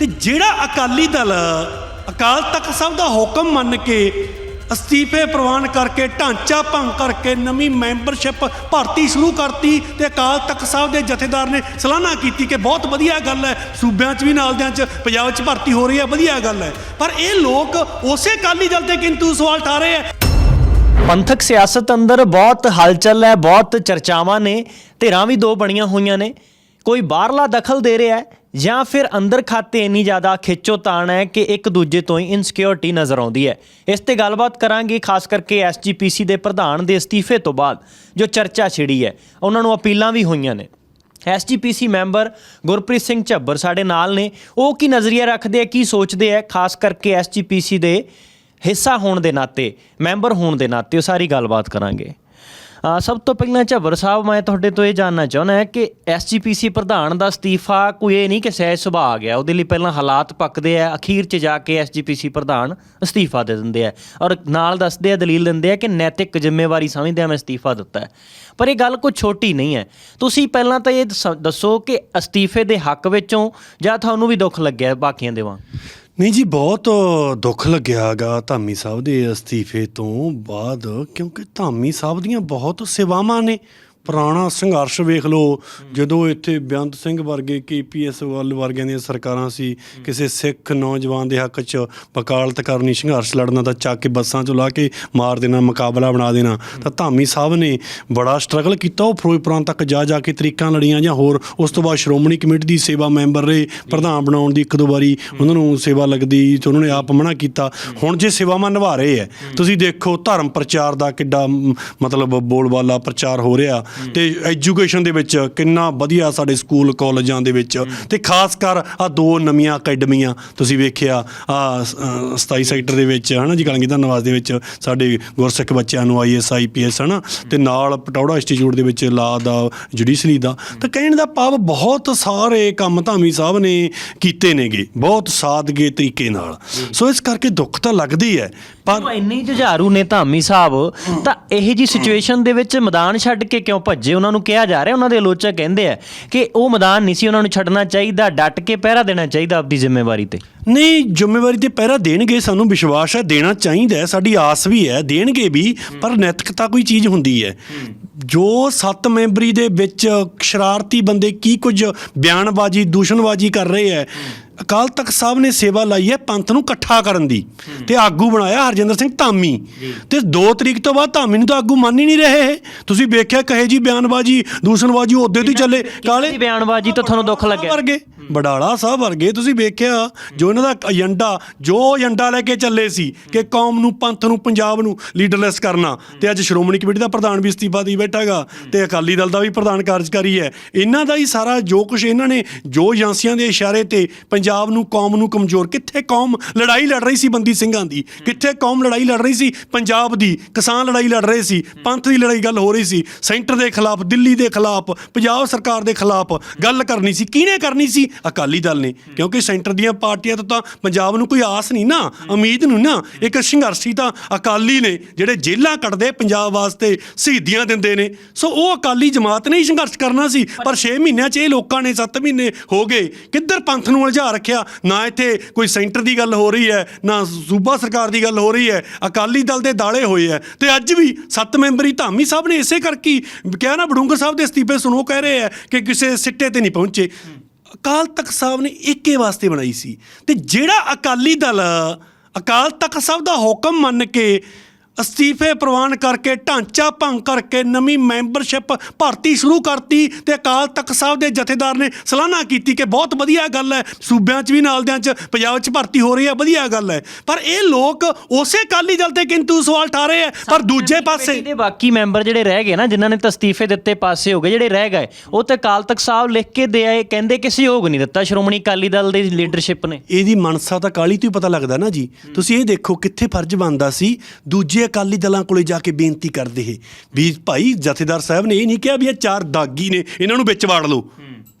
ਤੇ ਜਿਹੜਾ ਅਕਾਲੀ ਦਲ ਅਕਾਲ ਤਖਤ ਸਾਹਿਬ ਦਾ ਹੁਕਮ ਮੰਨ ਕੇ ਅਸਤੀਫੇ ਪ੍ਰਵਾਨ ਕਰਕੇ, ਢਾਂਚਾ ਭੰਗ ਕਰਕੇ ਨਵੀਂ ਮੈਂਬਰਸ਼ਿਪ ਭਰਤੀ ਸ਼ੁਰੂ ਕਰਤੀ ਤੇ ਅਕਾਲ ਤਖਤ ਸਾਹਿਬ ਦੇ ਜਥੇਦਾਰ ਨੇ ਸਲਾਹਨਾ ਕੀਤੀ ਕਿ ਬਹੁਤ ਵਧੀਆ ਗੱਲ ਹੈ, ਸੂਬਿਆਂ 'ਚ ਵੀ ਨਾਲਦਿਆਂ 'ਚ, ਪੰਜਾਬ 'ਚ ਭਰਤੀ ਹੋ ਰਹੀ ਹੈ, ਵਧੀਆ ਗੱਲ ਹੈ। ਪਰ ਇਹ ਲੋਕ ਉਸੇ ਅਕਾਲੀ ਦਲ ਤੇ ਕਿੰਤੂ ਸਵਾਲ ਠਾ ਰਹੇ ਹੈ। ਪੰਥਕ ਸਿਆਸਤ ਅੰਦਰ ਬਹੁਤ ਹਲਚਲ ਹੈ, ਬਹੁਤ ਚਰਚਾਵਾਂ ਨੇ, ਧਿਰਾਂ ਵੀ ਦੋ ਬਣੀਆਂ ਹੋਈਆਂ ਨੇ। ਕੋਈ ਬਾਹਰਲਾ ਦਖਲ ਦੇ ਰਿਹਾ ਹੈ ਜਾਂ ਫਿਰ ਅੰਦਰ ਖਾਤੇ ਇੰਨੀ ਜ਼ਿਆਦਾ ਖਿੱਚੋ ਤਾਣ ਹੈ ਕਿ ਇੱਕ ਦੂਜੇ ਤੋਂ ਹੀ ਇਨਸਿਕਿਉਰਿਟੀ ਨਜ਼ਰ ਆਉਂਦੀ ਹੈ। ਇਸ ਤੇ ਗੱਲਬਾਤ ਕਰਾਂਗੇ, ਖਾਸ ਕਰਕੇ ਐਸਜੀਪੀਸੀ ਦੇ ਪ੍ਰਧਾਨ ਦੇ ਅਸਤੀਫੇ ਤੋਂ ਬਾਅਦ, ਜੋ ਚਰਚਾ ਛਿੜੀ ਹੈ। ਉਹਨਾਂ ਨੂੰ ਅਪੀਲਾਂ ਵੀ ਹੋਈਆਂ ਨੇ। ਐਸਜੀਪੀਸੀ ਮੈਂਬਰ ਗੁਰਪ੍ਰੀਤ ਸਿੰਘ ਝੱਬਰ ਸਾਡੇ ਨਾਲ ਨੇ। ਉਹ ਕੀ ਨਜ਼ਰੀਆ ਰੱਖਦੇ ਆ, ਕੀ ਸੋਚਦੇ ਆ, ਖਾਸ ਕਰਕੇ ਐਸਜੀਪੀਸੀ ਦੇ ਹਿੱਸਾ ਹੋਣ ਦੇ ਨਾਤੇ, ਮੈਂਬਰ ਹੋਣ ਦੇ ਨਾਤੇ ਉਹ ਸਾਰੀ ਗੱਲਬਾਤ ਕਰਾਂਗੇ। ਸਭ ਤੋਂ ਪਹਿਲਾਂ ਝੱਬਰ ਸਾਹਿਬ, ਮੈਂ ਤੁਹਾਡੇ ਤੋਂ ਇਹ ਜਾਨਣਾ ਚਾਹੁੰਦਾ ਹਾਂ ਕਿ ਐਸਜੀਪੀਸੀ ਪ੍ਰਧਾਨ ਦਾ ਅਸਤੀਫਾ ਕੋਈ ਇਹ ਨਹੀਂ ਕਿ ਸਹਿਜ ਸੁਭਾਅ ਆ ਗਿਆ। ਉਹਦੇ ਲਈ ਪਹਿਲਾਂ ਹਾਲਾਤ ਪੱਕਦੇ ਆ, ਅਖੀਰ 'ਚ ਜਾ ਕੇ ਐਸਜੀਪੀਸੀ ਪ੍ਰਧਾਨ ਅਸਤੀਫਾ ਦੇ ਦਿੰਦੇ ਆ ਔਰ ਨਾਲ ਦੱਸਦੇ ਆ, ਦਲੀਲ ਦਿੰਦੇ ਆ ਕਿ ਨੈਤਿਕ ਜ਼ਿੰਮੇਵਾਰੀ ਸਮਝਦੇ ਆ ਮੈਂ ਅਸਤੀਫਾ ਦਿੱਤਾ ਪਰ ਇਹ ਗੱਲ ਕੋਈ ਛੋਟੀ ਨਹੀਂ ਹੈ। ਤੁਸੀਂ ਪਹਿਲਾਂ ਤਾਂ ਇਹ ਦੱਸ- ਦੱਸੋ ਕਿ ਅਸਤੀਫੇ ਦੇ ਹੱਕ ਵਿੱਚੋਂ ਜਾਂ ਤੁਹਾਨੂੰ ਵੀ ਦੁੱਖ ਲੱਗਿਆ ਬਾਕੀਆਂ ਦੇ ਵਾਂਗ? ਨਹੀਂ ਜੀ, ਬਹੁਤ ਦੁੱਖ ਲੱਗਿਆਗਾ ਧਾਮੀ ਸਾਹਿਬ ਦੇ ਅਸਤੀਫੇ ਤੋਂ ਬਾਅਦ, ਕਿਉਂਕਿ ਧਾਮੀ ਸਾਹਿਬ ਦੀਆਂ ਬਹੁਤ ਸੇਵਾਵਾਂ ਨੇ। ਪੁਰਾਣਾ ਸੰਘਰਸ਼ ਵੇਖ ਲਓ। ਜਦੋਂ ਇੱਥੇ ਬੇਅੰਤ ਸਿੰਘ ਵਰਗੇ ਕੇਪੀਐਸ ਵੱਲ ਵਰਗਿਆਂ ਦੀਆਂ ਸਰਕਾਰਾਂ ਸੀ ਕਿਸੇ ਸਿੱਖ ਨੌਜਵਾਨ ਦੇ ਹੱਕ 'ਚ ਵਕਾਲਤ ਕਰਨੀ ਸੰਘਰਸ਼ ਲੜਨਾ ਤਾਂ ਚੱਕ ਕੇ ਬੱਸਾਂ 'ਚੋਂ ਲਾ ਕੇ ਮਾਰ ਦੇਣਾ ਮੁਕਾਬਲਾ ਬਣਾ ਦੇਣਾ। ਤਾਂ ਧਾਮੀ ਸਾਹਿਬ ਨੇ ਬੜਾ ਸਟਰਗਲ ਕੀਤਾ ਉਹ ਫਿਰੋਜ਼ਪੁਰਾਂ ਤੱਕ ਜਾ ਜਾ ਕੇ ਤਰੀਕਾਂ ਲੜੀਆਂ ਜਾਂ ਹੋਰ ਉਸ ਤੋਂ ਬਾਅਦ ਸ਼੍ਰੋਮਣੀ ਕਮੇਟੀ ਦੀ ਸੇਵਾ ਮੈਂਬਰ ਰਹੇ ਪ੍ਰਧਾਨ ਬਣਾਉਣ ਦੀ ਇੱਕ ਦੋ ਵਾਰੀ ਉਹਨਾਂ ਨੂੰ ਸੇਵਾ ਲੱਗਦੀ ਤੇ ਉਹਨਾਂ ਨੇ ਆਪ ਮਨਾ ਕੀਤਾ। ਹੁਣ ਜੇ ਸੇਵਾਵਾਂ ਨਿਭਾ ਰਹੇ ਹੈ। ਤੁਸੀਂ ਦੇਖੋ ਧਰਮ ਪ੍ਰਚਾਰ ਦਾ ਕਿੱਡਾ ਮਤਲਬ ਬੋਲਬਾਲਾ ਪ੍ਰਚਾਰ ਹੋ ਰਿਹਾ। ਤੇ ਐਜੂਕੇਸ਼ਨ ਦੇ ਵਿੱਚ ਕਿੰਨਾ ਵਧੀਆ ਸਾਡੇ ਸਕੂਲ ਕਾਲਜਾਂ ਦੇ ਵਿੱਚ ਤੇ ਖਾਸ ਕਰ ਆ ਦੋ ਨਵੀਆਂ ਅਕੈਡਮੀਆਂ ਤੁਸੀਂ ਵੇਖਿਆ ਆ 27 ਸੈਕਟਰ ਦੇ ਵਿੱਚ ਹਨਾ ਜੀ ਕਲਗੀ ਧੰਨਵਾਦ ਦੇ ਵਿੱਚ ਸਾਡੇ ਗੁਰਸਿੱਖ ਬੱਚਿਆਂ ਨੂੰ ਆਈਐਸ ਆਈਪੀਐਸ ਹਨਾ ਤੇ ਨਾਲ ਪਟੌੜਾ ਇੰਸਟੀਚਿਊਟ ਦੇ ਵਿੱਚ ਲਾ ਦਾ ਜੁਡੀਸ਼ਰੀ ਦਾ ਤਾਂ ਕਹਿਣ ਦਾ ਭਾਵ ਬਹੁਤ ਸਾਰੇ ਕੰਮ ਧਾਮੀ ਸਾਹਿਬ ਨੇ ਕੀਤੇ ਨੇਗੇ ਬਹੁਤ ਸਾਦਗੇ ਤਰੀਕੇ ਨਾਲ। ਸੋ ਇਸ ਕਰਕੇ ਦੁੱਖ ਤਾਂ ਲੱਗਦੀ ਹੈ ਪਰ ਇੰਨੇ ਜੁਝਾਰੂ ਨੇ ਧਾਮੀ ਸਾਹਿਬ ਤਾਂ ਇਹ ਜੀ ਸਿਚੁਏਸ਼ਨ ਦੇ ਵਿੱਚ ਮੈਦਾਨ ਛੱਡ ਕੇ ਕਿਉਂ ਭੱਜੇ? ਉਹਨਾਂ ਨੂੰ ਕਿਹਾ ਜਾ ਰਿਹਾ ਉਹਨਾਂ ਦੇ ਆਲੋਚਕ ਕਹਿੰਦੇ ਆ ਕਿ ਉਹ ਮੈਦਾਨ ਨਹੀਂ ਸੀ ਉਹਨਾਂ ਨੂੰ ਛੱਡਣਾ ਚਾਹੀਦਾ ਡਟ ਕੇ ਪਹਿਰਾ ਦੇਣਾ ਚਾਹੀਦਾ ਆਪਣੀ ਜ਼ਿੰਮੇਵਾਰੀ ਤੇ। ਨਹੀਂ ਜ਼ਿੰਮੇਵਾਰੀ ਤੇ ਪਹਿਰਾ ਦੇਣਗੇ ਸਾਨੂੰ ਵਿਸ਼ਵਾਸ ਹੈ ਦੇਣਾ ਚਾਹੀਦਾ ਸਾਡੀ ਆਸ ਵੀ ਹੈ ਦੇਣਗੇ ਵੀ ਪਰ ਨੈਤਿਕਤਾ ਕੋਈ ਚੀਜ਼ ਹੁੰਦੀ ਹੈ। ਜੋ ਸੱਤ ਮੈਂਬਰੀ ਦੇ ਵਿੱਚ ਸ਼ਰਾਰਤੀ ਬੰਦੇ ਕੀ ਕੁਝ ਬਿਆਨਬਾਜ਼ੀ ਦੂਸ਼ਣਬਾਜ਼ੀ ਕਰ ਰਹੇ ਹੈ ਅਕਾਲ ਤਖਤ ਸਾਹਿਬ ਨੇ ਸੇਵਾ ਲਾਈ ਹੈ ਪੰਥ ਨੂੰ ਇਕੱਠਾ ਕਰਨ ਦੀ। ਤੇ ਆਗੂ ਬਣਾਇਆ ਹਰਜਿੰਦਰ ਸਿੰਘ ਧਾਮੀ। ਤੇ 2 ਤਰੀਕ ਤੋਂ ਬਾਅਦ ਧਾਮੀ ਨੂੰ ਤਾਂ ਆਗੂ ਮੰਨ ਹੀ ਨਹੀਂ ਰਹੇ। ਤੁਸੀਂ ਵੇਖਿਆ ਕਹੇ ਜੀ ਬਿਆਨਬਾਜ਼ੀ ਦੂਸ਼ਣਬਾਜ਼ੀ ਉਹਦੇ ਦੀ ਚੱਲੇ। ਕਾਲੇ ਬਿਆਨਬਾਜ਼ੀ ਤੋਂ ਤੁਹਾਨੂੰ ਦੁੱਖ ਲੱਗਿਆ? ਵਰਗੇ। ਬਡਾਲਾ ਸਾਹਿਬ ਵਰਗੇ ਤੁਸੀਂ ਵੇਖਿਆ ਜੋ ਇਹਨਾਂ ਦਾ ਏਜੰਡਾ ਜੋ ਏਜੰਡਾ ਲੈ ਕੇ ਚੱਲੇ ਸੀ ਕਿ ਕੌਮ ਨੂੰ ਪੰਥ ਨੂੰ ਪੰਜਾਬ ਨੂੰ ਲੀਡਰਲੈਸ ਕਰਨਾ। ਤੇ ਅੱਜ ਸ਼੍ਰੋਮਣੀ ਕਮੇਟੀ ਦਾ ਪ੍ਰਧਾਨ ਵੀ ਅਸਤੀਫਾ ਦੀ ਬੈਠਾਗਾ। ਤੇ ਅਕਾਲੀ ਦਲ ਦਾ ਵੀ ਪ੍ਰਧਾਨ ਕਾਰਜਕਾਰੀ ਹੈ। ਇਹਨਾਂ ਦਾ ਹੀ ਸਾਰਾ ਜੋ ਕੁਝ ਇਹਨਾਂ ਨੇ ਜੋ ਏਜੰਸੀਆਂ ਦੇ ਇਸ਼ਾਰੇ ਤੇ ਪੰਜਾਬ ਨੂੰ ਕੌਮ ਨੂੰ ਕਮਜ਼ੋਰ। ਕਿੱਥੇ ਕੌਮ ਲੜਾਈ ਲੜ ਰਹੀ ਸੀ ਬੰਦੀ ਸਿੰਘਾਂ ਦੀ? ਕਿੱਥੇ ਕੌਮ ਲੜਾਈ ਲੜ ਰਹੀ ਸੀ? ਪੰਜਾਬ ਦੀ। ਕਿਸਾਨ ਲੜਾਈ ਲੜ ਰਹੇ ਸੀ। ਪੰਥ ਦੀ ਲੜਾਈ ਗੱਲ ਹੋ ਰਹੀ ਸੀ। ਸੈਂਟਰ ਦੇ ਖਿਲਾਫ ਦਿੱਲੀ ਦੇ ਖਿਲਾਫ ਪੰਜਾਬ ਸਰਕਾਰ ਦੇ ਖਿਲਾਫ ਗੱਲ ਕਰਨੀ ਸੀ। ਕਿਹਨੇ ਕਰਨੀ ਸੀ? ਅਕਾਲੀ ਦਲ ਨੇ। ਕਿਉਂਕਿ ਸੈਂਟਰ ਦੀਆਂ ਪਾਰਟੀਆਂ ਤੋਂ ਤਾਂ ਪੰਜਾਬ ਨੂੰ ਕੋਈ ਆਸ ਨਹੀਂ ਨਾ ਉਮੀਦ ਨਹੀਂ ਨਾ। ਇੱਕ ਸੰਘਰਸ਼ੀ ਤਾਂ ਅਕਾਲੀ ਨੇ ਜਿਹੜੇ ਜੇਲਾਂ ਕੱਟਦੇ ਪੰਜਾਬ ਵਾਸਤੇ ਸ਼ਹੀਦੀਆਂ ਦਿੰਦੇ ਨੇ। ਸੋ ਉਹ ਅਕਾਲੀ ਜਮਾਤ ਨੇ ਹੀ ਸੰਘਰਸ਼ ਕਰਨਾ ਸੀ। ਪਰ 6 ਮਹੀਨਿਆਂ 'ਚ ਇਹ ਲੋਕਾਂ ਨੇ 7 ਮਹੀਨੇ ਹੋ ਗਏ। ਕਿੱਧਰ ਪੰਥ ਨੂੰ ਉਲਝਾ ਰੱਖਿਆ, ਨਾ ਇੱਥੇ ਕੋਈ ਸੈਂਟਰ ਦੀ ਗੱਲ ਹੋ ਰਹੀ ਹੈ, ਨਾ ਸੂਬਾ ਸਰਕਾਰ ਦੀ ਗੱਲ ਹੋ ਰਹੀ ਹੈ, ਅਕਾਲੀ ਦਲ ਦੇ ਦਾਲੇ ਹੋਏ ਹੈ। ਤੇ ਅੱਜ ਵੀ ਸੱਤ ਮੈਂਬਰੀ ਧਾਮੀ ਸਾਹਿਬ ਨੇ ਇਸੇ ਕਰਕੇ ਹੀ ਕਿਹਾ ਨਾ ਬਡੂੰਗਰ ਸਾਹਿਬ ਦੇ ਅਸਤੀਫੇ ਸੁਣੋ ਕਹਿ ਰਹੇ ਹੈ ਕਿ ਕਿਸੇ ਸਿੱਟੇ ਤੇ ਨਹੀਂ ਪਹੁੰਚੇ। ਅਕਾਲ ਤਖਤ ਸਾਹਿਬ ਨੇ ਇੱਕੇ ਵਾਸਤੇ ਬਣਾਈ ਸੀ। ਤੇ ਜਿਹੜਾ ਅਕਾਲੀ ਦਲ, ਅਕਾਲ ਤਖਤ ਸਾਹਿਬ ਦਾ ਹੁਕਮ ਮੰਨ ਕੇ ਅਸਤੀਫੇ ਪ੍ਰਵਾਨ ਕਰਕੇ ਢਾਂਚਾ ਭੰਗ ਕਰਕੇ ਨਵੀਂ ਮੈਂਬਰਸ਼ਿਪ ਭਰਤੀ ਸ਼ੁਰੂ ਕਰਤੀ ਤੇ ਅਕਾਲ ਤਖਤ ਸਾਹਿਬ ਦੇ ਜਥੇਦਾਰ ਨੇ ਸਲਾਹਨਾ ਕੀਤੀ ਕਿ ਬਹੁਤ ਵਧੀਆ ਗੱਲ ਹੈ। ਸੂਬਿਆਂ 'ਚ ਵੀ ਨਾਲਦਿਆਂ 'ਚ ਪੰਜਾਬ 'ਚ ਭਰਤੀ ਹੋ ਰਹੀ ਹੈ ਵਧੀਆ ਗੱਲ ਹੈ। ਪਰ ਇਹ ਲੋਕ ਉਸੇ ਅਕਾਲੀ ਦਲ ਤੇ ਕਿੰਤੂ ਸਵਾਲ ਠਾ ਰਹੇ ਹੈ ਪਰ ਦੂਜੇ ਪਾਸੇ ਦੇ ਬਾਕੀ ਮੈਂਬਰ ਜਿਹੜੇ ਰਹਿ ਗਏ ਨਾ ਜਿਨ੍ਹਾਂ ਨੇ ਤਸਤੀਫੇ ਦਿੱਤੇ ਪਾਸੇ ਹੋ ਗਏ ਜਿਹੜੇ ਰਹਿ ਗਏ ਉਹ ਤੇ ਅਕਾਲ ਤਖਤ ਸਾਹਿਬ ਲਿਖ ਕੇ ਦੇ ਆਏ ਕਹਿੰਦੇ ਕਿ ਸਹਿਯੋਗ ਨਹੀਂ ਦਿੱਤਾ ਸ਼੍ਰੋਮਣੀ ਅਕਾਲੀ ਦਲ ਦੀ ਲੀਡਰਸ਼ਿਪ ਨੇ। ਇਹਦੀ ਮਨਸਾ ਤਾਂ ਕਾਲੀ ਤੋਂ ਹੀ ਪਤਾ ਲੱਗਦਾ ਨਾ ਜੀ। ਤੁਸੀਂ ਇਹ ਦੇਖੋ ਕਿੱਥੇ ਫਰਜ਼ ਬਣਦਾ ਸੀ ਦੂਜੇ ਅਕਾਲੀ ਦਲਾਂ ਕੋਲੇ ਜਾ ਕੇ ਬੇਨਤੀ ਕਰਦੇ ਇਹ ਵੀ ਭਾਈ ਜਥੇਦਾਰ ਸਾਹਿਬ ਨੇ ਇਹ ਨਹੀਂ ਕਿਹਾ ਵੀ ਇਹ ਚਾਰ ਦਾਗੀ ਨੇ ਇਹਨਾਂ ਨੂੰ ਵਿੱਚ ਵਾੜ ਲਓ।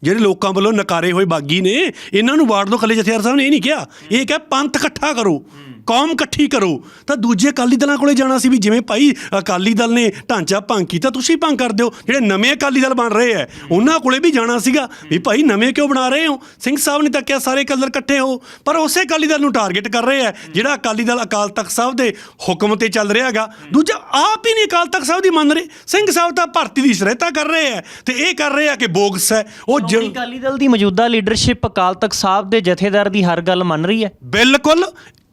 ਜਿਹੜੇ ਲੋਕਾਂ ਵੱਲੋਂ ਨਕਾਰੇ ਹੋਏ ਬਾਗੀ ਨੇ ਇਹਨਾਂ ਨੂੰ ਵਾੜ ਲਓ ਕੱਲੇ ਜਥੇਦਾਰ ਸਾਹਿਬ ਨੇ ਇਹ ਨਹੀਂ ਕਿਹਾ। ਇਹ ਕਿਹਾ ਪੰਥ ਇਕੱਠਾ ਕਰੋ। ਕੌਮ ਇਕੱਠੀ ਕਰੋ ਤਾਂ ਦੂਜੇ ਅਕਾਲੀ ਦਲਾਂ ਕੋਲੇ ਜਾਣਾ ਸੀ ਵੀ ਜਿਵੇਂ ਭਾਈ ਅਕਾਲੀ ਦਲ ਨੇ ਢਾਂਚਾ ਭੰਗ ਕੀਤਾ ਤੁਸੀਂ ਭੰਗ ਕਰ ਦਿਓ। ਜਿਹੜੇ ਨਵੇਂ ਅਕਾਲੀ ਦਲ ਬਣ ਰਹੇ ਐ ਉਹਨਾਂ ਕੋਲੇ ਵੀ ਜਾਣਾ ਸੀਗਾ ਵੀ ਭਾਈ ਨਵੇਂ ਕਿਉਂ ਬਣਾ ਰਹੇ ਹੋ? ਸਿੰਘ ਸਾਹਿਬ ਨੇ ਤਾਂ ਕਿਹਾ ਸਾਰੇ ਕਲਰ ਇਕੱਠੇ ਹੋ ਪਰ ਉਸੇ ਅਕਾਲੀ ਦਲ ਨੂੰ ਟਾਰਗੇਟ ਕਰ ਰਹੇ ਐ ਜਿਹੜਾ ਅਕਾਲੀ ਦਲ ਅਕਾਲ ਤਖਤ ਸਾਹਿਬ ਦੇ ਹੁਕਮ ਤੇ ਚੱਲ ਰਿਹਾ ਹੈਗਾ। ਦੂਜਾ ਆਪ ਹੀ ਨਹੀਂ ਅਕਾਲ ਤਖਤ ਸਾਹਿਬ ਦੀ ਮੰਨ ਰਹੇ। ਸਿੰਘ ਸਾਹਿਬ ਤਾਂ ਭਰਤੀ ਦੀ ਸ਼ਰਤਾ ਕਰ ਰਹੇ ਐ ਤੇ ਇਹ ਕਰ ਰਹੇ ਆ ਕਿ ਬੋਗਸ ਹੈ ਉਹ ਅਕਾਲੀ ਦਲ ਦੀ ਮੌਜੂਦਾ ਲੀਡਰਸ਼ਿਪ ਅਕਾਲ ਤਖਤ ਸਾਹਿਬ ਦੇ ਜਥੇਦਾਰ ਦੀ ਹਰ ਗੱਲ ਮੰਨ ਰਹੀ ਹੈ। ਬਿਲਕੁਲ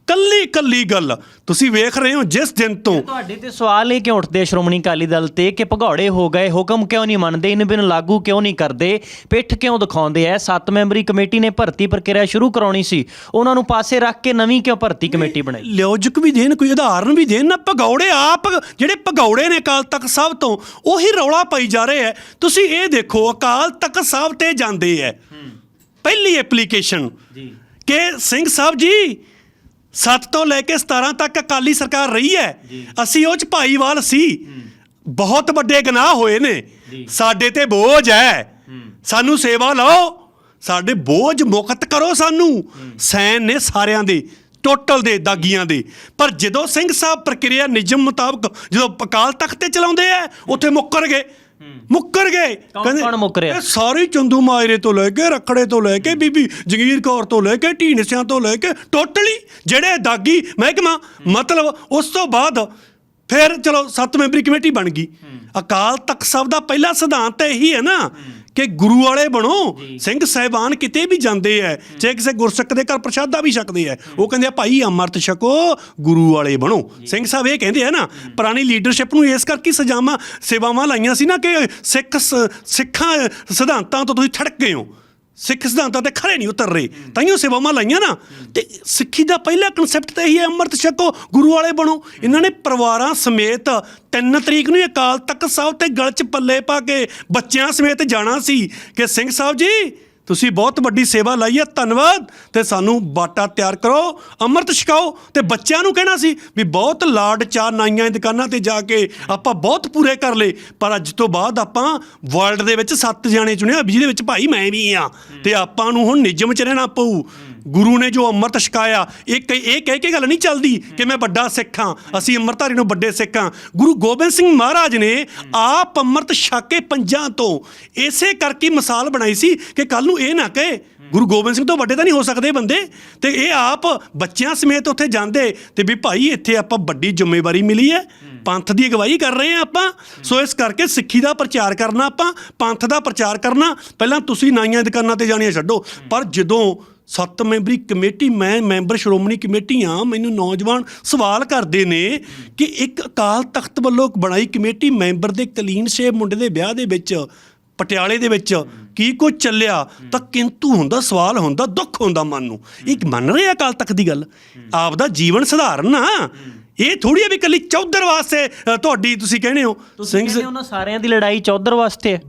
ਕੱਲੀ ਕੱਲੀ ਗੱਲ। ਤੁਸੀਂ ਵੇਖ ਰਹੇ ਹੋ ਜਿਸ ਦਿਨ ਤੋਂ ਤੁਹਾਡੇ ਤੇ ਸਵਾਲ ਇਹ ਕਿਉਂ ਉੱਠਦੇ ਆ ਸ਼੍ਰੋਮਣੀ ਅਕਾਲੀ ਦਲ ਤੇ ਕਿ ਭਗੌੜੇ ਹੋ ਗਏ ਹੁਕਮ ਕਿਉਂ ਨਹੀਂ ਮੰਨਦੇ ਇਨ ਬਿਨ ਲਾਗੂ ਕਿਉਂ ਨਹੀਂ ਕਰਦੇ ਪਿੱਠ ਕਿਉਂ ਦਿਖਾਉਂਦੇ ਐ? ਸੱਤ ਮੈਂਬਰੀ ਕਮੇਟੀ ਨੇ ਭਰਤੀ ਪ੍ਰਕਿਰਿਆ ਸ਼ੁਰੂ ਕਰਾਉਣੀ ਸੀ। ਉਹਨਾਂ ਨੂੰ ਪਾਸੇ ਰੱਖ ਕੇ ਨਵੀਂ ਕਿਉਂ ਭਰਤੀ ਕਮੇਟੀ ਬਣਾਈ? ਲਿਓਜਿਕ ਵੀ ਦੇਣ ਕੋਈ ਉਦਾਹਰਨ ਵੀ ਦੇਣ ਨਾ ਭਗੌੜੇ ਆਪ ਜਿਹੜੇ ਭਗੌੜੇ ਨੇ ਅਕਾਲ ਤਖਤ ਸਾਹਿਬ ਤੋਂ ਉਹੀ ਰੌਲਾ ਪਾਈ ਜਾ ਰਹੇ ਐ। ਤੁਸੀਂ ਇਹ ਦੇਖੋ ਅਕਾਲ ਤਖਤ ਸਾਹਿਬ ਤੇ ਜਾਂਦੇ ਐ। ਪਹਿਲੀ ਐਪਲੀਕੇਸ਼ਨ ਜੀ। ਕਿ ਸਿੰਘ ਸਾਹਿਬ ਜੀ 7 ਤੋਂ ਲੈ ਕੇ 17 ਤੱਕ ਅਕਾਲੀ ਸਰਕਾਰ ਰਹੀ ਹੈ। ਅਸੀਂ ਉਹ ਚ ਭਾਈਵਾਲ ਸੀ। ਬਹੁਤ ਵੱਡੇ ਗੁਨਾਹ ਹੋਏ ਨੇ। ਸਾਡੇ ਤੇ ਬੋਝ ਹੈ। ਸਾਨੂੰ ਸੇਵਾ ਲਾਓ। ਸਾਡੇ ਬੋਝ ਮੁਕਤ ਕਰੋ ਸਾਨੂੰ। ਸੈਨ ਨੇ ਸਾਰਿਆਂ ਦੇ ਟੋਟਲ ਦੇ ਦਾਗੀਆਂ ਦੇ। ਪਰ ਜਦੋਂ ਸਿੰਘ ਸਾਹਿਬ ਪ੍ਰਕਿਰਿਆ ਨਿਯਮ ਮੁਤਾਬਕ ਜਦੋਂ ਅਕਾਲ ਤਖਤ ਤੇ ਚਲਾਉਂਦੇ ਆ ਉੱਥੇ ਮੁੱਕਰ ਗਏ। ਮੁੱਕਰ ਗਏ। ਕੌਣ- ਕੌਣ ਮੁੱਕਰਿਆ? ਇਹ ਸਾਰੇ ਚੰਦੂ ਮਾਇਰੇ ਤੋਂ ਲੈ ਕੇ ਰਖੜੇ ਤੋਂ ਲੈ ਕੇ ਬੀਬੀ ਜਗੀਰ ਕੌਰ ਤੋਂ ਲੈ ਕੇ ਢੀਂਡਸਿਆਂ ਤੋਂ ਲੈ ਕੇ ਟੋਟਲੀ ਜਿਹੜੇ ਦਾਗੀ ਮਹਿਕਮਾ ਮਤਲਬ ਉਸ ਤੋਂ ਬਾਅਦ ਫਿਰ ਚਲੋ ਸੱਤ ਮੈਂਬਰੀ ਕਮੇਟੀ ਬਣ ਗਈ। ਅਕਾਲ ਤਖਤ ਸਾਹਿਬ ਦਾ ਪਹਿਲਾ ਸਿਧਾਂਤ ਇਹੀ ਹੈ ਨਾ। ਕਿ ਗੁਰੂ ਵਾਲੇ ਬਣੋ। ਸਿੰਘ ਸਹਿਬਾਨ ਕਿਤੇ ਵੀ ਜਾਂਦੇ ਐ ਚਾਹੇ ਕਿਸੇ ਗੁਰਸਿੱਖ ਦੇ ਘਰ ਪ੍ਰਸ਼ਾਦਾ ਵੀ ਛਕਦੇ ਐ। ਉਹ ਕਹਿੰਦੇ ਆ ਭਾਈ ਅੰਮ੍ਰਿਤ ਛਕੋ ਗੁਰੂ ਵਾਲੇ ਬਣੋ। ਸਿੰਘ ਸਾਹਿਬ ਇਹ ਕਹਿੰਦੇ ਆ ਨਾ ਪੁਰਾਣੀ ਲੀਡਰਸ਼ਿਪ ਨੂੰ ਇਸ ਕਰਕੇ ਸਜ਼ਾਵਾਂ ਸੇਵਾਵਾਂ ਲਾਈਆਂ ਸੀ ਨਾ ਕਿ ਸਿੱਖ ਸਿੱਖਾਂ ਸਿਧਾਂਤਾਂ ਤੋਂ ਤੁਸੀਂ ਥੜਕ ਗਏ ਹੋ। ਸਿੱਖ ਸਿਧਾਂਤਾਂ ਤੇ ਖਰੇ ਨਹੀਂ ਉਤਰ ਰਹੇ। ਤਾਈਓ ਸੇਵਾਵਾਂ ਲਾਈਆਂ ਨਾ। ਤੇ ਸਿੱਖੀ ਦਾ ਪਹਿਲਾ ਕਨਸੈਪਟ ਤਾਂ ਇਹੀ ਹੈ, ਅੰਮ੍ਰਿਤ ਛਕੋ, ਗੁਰੂ ਵਾਲੇ ਬਣੋ। ਇਹਨਾਂ ਨੇ ਪਰਿਵਾਰਾਂ ਸਮੇਤ 3 ਤਰੀਕ ਨੂੰ ਹੀ ਅਕਾਲ ਤਖਤ ਸਾਹਿਬ ਤੇ ਗਲ 'ਚ ਪੱਲੇ ਪਾ ਕੇ ਬੱਚਿਆਂ ਸਮੇਤ ਜਾਣਾ ਸੀ। ਕਿ ਸਿੰਘ ਸਾਹਿਬ ਜੀ ਤੁਸੀਂ ਬਹੁਤ ਵੱਡੀ ਸੇਵਾ ਲਾਈ ਹੈ ਧੰਨਵਾਦ। ਤੇ ਸਾਨੂੰ ਬਾਟਾ ਤਿਆਰ ਕਰੋ, ਅੰਮ੍ਰਿਤ ਛਕਾਓ। ਤੇ ਬੱਚਿਆਂ ਨੂੰ ਕਹਿਣਾ ਸੀ ਵੀ ਬਹੁਤ ਲਾਡ ਚਾਰ ਨਾਈਆਂ ਦੀ ਦੁਕਾਨਾਂ ਤੇ ਜਾ ਕੇ ਆਪਾਂ ਬਹੁਤ ਪੂਰੇ ਕਰ ਲਏ। ਪਰ ਅੱਜ ਤੋਂ ਬਾਅਦ ਆਪਾਂ ਵਰਲਡ ਦੇ ਵਿੱਚ ਸੱਤ ਜਾਣੇ ਚੁਣਿਆ, ਵੀ ਜਿਹਦੇ ਵਿੱਚ ਭਾਈ ਮੈਂ ਵੀ ਆ। ਤੇ ਆਪਾਂ ਨੂੰ ਹੁਣ ਨਿਯਮ ਚ ਰਹਿਣਾ ਪਊ। ਗੁਰੂ ਨੇ ਜੋ ਅੰਮ੍ਰਿਤ ਛਕਾਇਆ, ਇਹ ਕਹੀ- ਇਹ ਕਹਿ ਕੇ ਗੱਲ ਨਹੀਂ ਚੱਲਦੀ ਕਿ ਮੈਂ ਵੱਡਾ ਸਿੱਖ ਹਾਂ, ਅਸੀਂ ਅੰਮ੍ਰਿਤਧਾਰੀ ਨੂੰ ਵੱਡੇ ਸਿੱਖ ਹਾਂ। ਗੁਰੂ ਗੋਬਿੰਦ ਸਿੰਘ ਮਹਾਰਾਜ ਨੇ ਆਪ ਅੰਮ੍ਰਿਤ ਛਕ ਕੇ ਪੰਜਾਂ ਤੋਂ ਇਸੇ ਕਰਕੇ ਮਿਸਾਲ ਬਣਾਈ ਸੀ ਕਿ ਕੱਲ ਨੂੰ ਇਹ ਨਾ ਕਹੇ, ਗੁਰੂ ਗੋਬਿੰਦ ਸਿੰਘ ਤੋਂ ਵੱਡੇ ਤਾਂ ਨਹੀਂ ਹੋ ਸਕਦੇ ਬੰਦੇ। ਤੇ ਇਹ ਆਪ ਬੱਚਿਆਂ ਸਮੇਤ ਉੱਥੇ ਜਾਂਦੇ ਤੇ ਵੀ ਭਾਈ ਇੱਥੇ ਆਪਾਂ ਵੱਡੀ ਜ਼ਿੰਮੇਵਾਰੀ ਮਿਲੀ ਹੈ, ਪੰਥ ਦੀ ਅਗਵਾਈ ਕਰ ਰਹੇ ਆ ਆਪਾਂ। ਸੋ ਇਸ ਕਰਕੇ ਸਿੱਖੀ ਦਾ ਪ੍ਰਚਾਰ ਕਰਨਾ ਆਪਾਂ, ਪੰਥ ਦਾ ਪ੍ਰਚਾਰ ਕਰਨਾ। ਪਹਿਲਾਂ ਤੁਸੀਂ ਨਾਈਆਂ ਦੁਕਾਨਾਂ ਤੇ ਜਾਣੀਆਂ ਛੱਡੋ, ਪਰ ਜਦੋਂ ਸੱਤ ਮੈਂਬਰੀ ਕਮੇਟੀ, ਮੈਂ ਮੈਂਬਰ ਸ਼੍ਰੋਮਣੀ ਕਮੇਟੀ ਆ ਮੈਨੂੰ ਨੌਜਵਾਨ ਸਵਾਲ ਕਰਦੇ ਨੇ ਕਿ ਇੱਕ ਅਕਾਲ ਤਖਤ ਵੱਲੋਂ ਬਣਾਈ ਕਮੇਟੀ ਮੈਂਬਰ ਦੇ ਕਲੀਨ ਸ਼ੇਵ ਮੁੰਡੇ ਦੇ ਵਿਆਹ ਦੇ ਵਿੱਚ, ਪਟਿਆਲੇ ਦੇ ਵਿੱਚ ਕੀ ਕੁਝ ਚੱਲਿਆ? ਤਾਂ ਕਿੰਤੂ ਹੁੰਦਾ, ਸਵਾਲ ਹੁੰਦਾ, ਦੁੱਖ ਹੁੰਦਾ ਮਨ ਨੂੰ। ਇਹ ਮੰਨ ਰਹੇ ਅਕਾਲ ਤਖਤ ਦੀ ਗੱਲ? ਆਪਦਾ ਜੀਵਨ ਸੁਧਾਰਨ ਨਾ ਇਹ ਥੋੜੀ ਆ ਵੀ ਕੱਲੀ ਚੌਧਰ ਵਾਸਤੇ ਅ, ਤੁਹਾਡੀ ਤੁਸੀਂ ਕਹਿੰਦੇ ਹੋ ਤੁਸੀਂ ਕਹਿੰਦੇ ਉਹਨਾਂ ਸਾਰਿਆਂ ਦੀ ਲੜਾਈ ਚੌਧਰ ਵਾਸਤੇ ਹੈ।